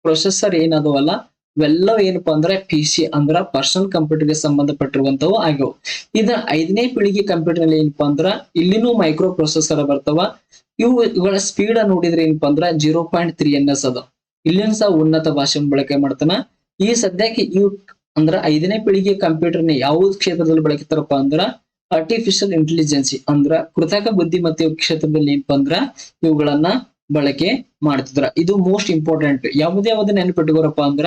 ಪ್ರೊಸೆಸರ್ ಏನದವಲ್ಲ ಇವೆಲ್ಲವೂ ಏನಪ್ಪ ಅಂದ್ರೆ ಪಿ ಸಿ ಅಂದ್ರ ಪರ್ಸನಲ್ ಕಂಪ್ಯೂಟರ್ಗೆ ಸಂಬಂಧಪಟ್ಟಿರುವಂತವು ಆಗ್ಯವು. ಇದ ಐದನೇ ಪೀಳಿಗೆ ಕಂಪ್ಯೂಟರ್ನಲ್ಲಿ ಏನಪ್ಪಾ ಅಂದ್ರ ಇಲ್ಲಿನೂ ಮೈಕ್ರೋ ಪ್ರೊಸೆಸರ್ ಬರ್ತಾವ. ಇವು, ಇವುಗಳ ಸ್ಪೀಡ್ ನೋಡಿದ್ರೆ ಏನಪ್ಪಾ ಅಂದ್ರ zero point three N S ಅದ. ಇಲ್ಲಿನೂ ಸಹ ಉನ್ನತ ಭಾಷೆಯನ್ನು ಬಳಕೆ ಮಾಡ್ತಾನ. ಈ ಸದ್ಯಕ್ಕೆ ಇವು ಅಂದ್ರ ಐದನೇ ಪೀಳಿಗೆ ಕಂಪ್ಯೂಟರ್ನ ಯಾವ ಕ್ಷೇತ್ರದಲ್ಲಿ ಬಳಕೆತಾರಪ್ಪ ಅಂದ್ರ ಆರ್ಟಿಫಿಷಿಯಲ್ ಇಂಟೆಲಿಜೆನ್ಸಿ ಅಂದ್ರ ಕೃತಕ ಬುದ್ಧಿಮತ್ತೆ ಕ್ಷೇತ್ರದಲ್ಲಿ ಏನಪ್ಪ ಅಂದ್ರ ಇವುಗಳನ್ನ ಬಳಕೆ ಮಾಡ್ತಿದ್ರ. ಇದು ಮೋಸ್ಟ್ ಇಂಪಾರ್ಟೆಂಟ್ ಯಾವುದೇ ಯಾವ್ದು ನೆನಪಿಟ್ಕೋರಪ್ಪ ಅಂದ್ರ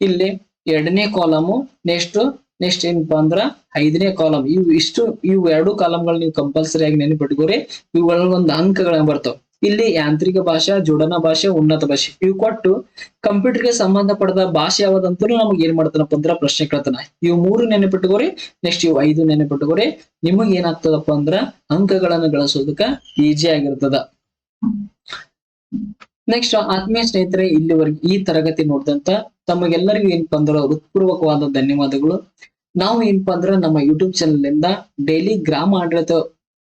ಇಲ್ಲಿ ಎರಡನೇ ಕಾಲಮು ನೆಕ್ಸ್ಟ್ ನೆಕ್ಸ್ಟ್ ಏನಪ್ಪಾ ಅಂದ್ರ ಐದನೇ ಕಾಲಮ್ ಇವು ಇಷ್ಟು, ಇವು ಎರಡು ಕಾಲಮ್ಗಳು ನೀವು ಕಂಪಲ್ಸರಿ ಆಗಿ ನೆನಪಿಟ್ಕೋರಿ. ಇವುಗಳ ಒಂದು ಅಂಕಗಳ ಬರ್ತಾವ. ಇಲ್ಲಿ ಯಾಂತ್ರಿಕ ಭಾಷಾ ಜೋಡನಾ ಭಾಷೆ, ಉನ್ನತ ಭಾಷೆ. ಇವು ಕೊಟ್ಟು ಕಂಪ್ಯೂಟರ್ಗೆ ಸಂಬಂಧಪಡದ ಭಾಷೆ ಯಾವ್ದಂತೂ ನಮಗೆ ಏನ್ ಮಾಡ್ತಾನಪ್ಪ ಅಂದ್ರ ಪ್ರಶ್ನೆ ಕೇಳ್ತಾನ. ಇವು ಮೂರು ನೆನಪಿಟ್ಕೋರಿ ನೆಕ್ಸ್ಟ್ ಇವು ಐದು ನೆನಪಿಟ್ಕೋರಿ, ನಿಮಗ್ ಏನಾಗ್ತದಪ್ಪ ಅಂದ್ರ ಅಂಕಗಳನ್ನು ಗಳಿಸೋದಕ್ಕ ಈಜಿ ಆಗಿರ್ತದ. ನೆಕ್ಸ್ಟ್ ಆತ್ಮೀಯ ಸ್ನೇಹಿತರೆ, ಇಲ್ಲಿವರೆಗೆ ಈ ತರಗತಿ ನೋಡಿದಂತ ತಮಗೆಲ್ಲರಿಗೂ ಏನಪ್ಪಾ ಅಂದ್ರ ಹೃತ್ಪೂರ್ವಕವಾದ ಧನ್ಯವಾದಗಳು. ನಾವು ಏನಪ್ಪಾ ಅಂದ್ರ ನಮ್ಮ ಯೂಟ್ಯೂಬ್ ಚಾನಲ್ ಇಂದ ಡೈಲಿ ಗ್ರಾಮ ಆಡಳಿತ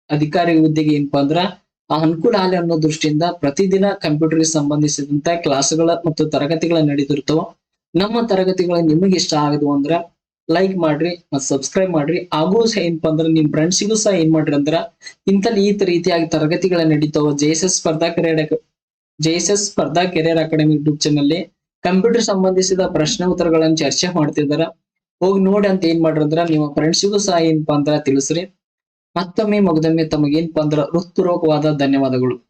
ಅಧಿಕಾರಿ ಹುದ್ದೆಗೆ ಏನಪ್ಪಾ ಅಂದ್ರ ಆ ಅನುಕೂಲ ಆಗಲಿ ಅನ್ನೋ ದೃಷ್ಟಿಯಿಂದ ಪ್ರತಿದಿನ ಕಂಪ್ಯೂಟರ್ಗೆ ಸಂಬಂಧಿಸಿದಂತ ಕ್ಲಾಸ್ಗಳ ಮತ್ತು ತರಗತಿಗಳ ನಡೀತಿರ್ತವೋ. ನಮ್ಮ ತರಗತಿಗಳು ನಿಮಗೆ ಇಷ್ಟ ಆಗದು ಅಂದ್ರೆ ಲೈಕ್ ಮಾಡ್ರಿ ಮತ್ತು ಸಬ್ಸ್ಕ್ರೈಬ್ ಮಾಡ್ರಿ. ಹಾಗೂ ಸಹ ಏನಪ್ಪ ಅಂದ್ರೆ ನಿಮ್ ಫ್ರೆಂಡ್ಸಿಗೂ ಸಹ ಏನ್ ಮಾಡ್ರಿ ಅಂದ್ರ ಇಂತಲ್ಲಿ ಈ ರೀತಿಯಾಗಿ ತರಗತಿಗಳ ನಡೀತಾವ. ಜೆ ಎಸ್ ಎಸ್ ಸ್ಪರ್ಧಾ ಕೆರಿಯರ್ ಜೆ ಎಸ್ ಎಸ್ ಸ್ಪರ್ಧಾ career academy YouTube channel computer ಸಂಬಂಧಿಸಿದ ಪ್ರಶ್ನೆ ಉತ್ತರಗಳನ್ನು ಚರ್ಚೆ ಮಾಡ್ತಿದಾರ. ಹೋಗಿ ನೋಡಿ ಅಂತ ಏನ್ ಮಾಡ್ರಿ ಅಂದ್ರ ನಿಮ್ಮ ಫ್ರೆಂಡ್ಸಿಗೂ ಸಹ ಏನಪ್ಪಾ ಅಂದ್ರ ತಿಳಿಸ್ರಿ. ಮತ್ತೊಮ್ಮೆ ಮಗದೊಮ್ಮೆ ತಮಗೇನ್ಪಾ ಅಂದ್ರ ಹೃತ್ಪೂರ್ವಕವಾದ ಧನ್ಯವಾದಗಳು.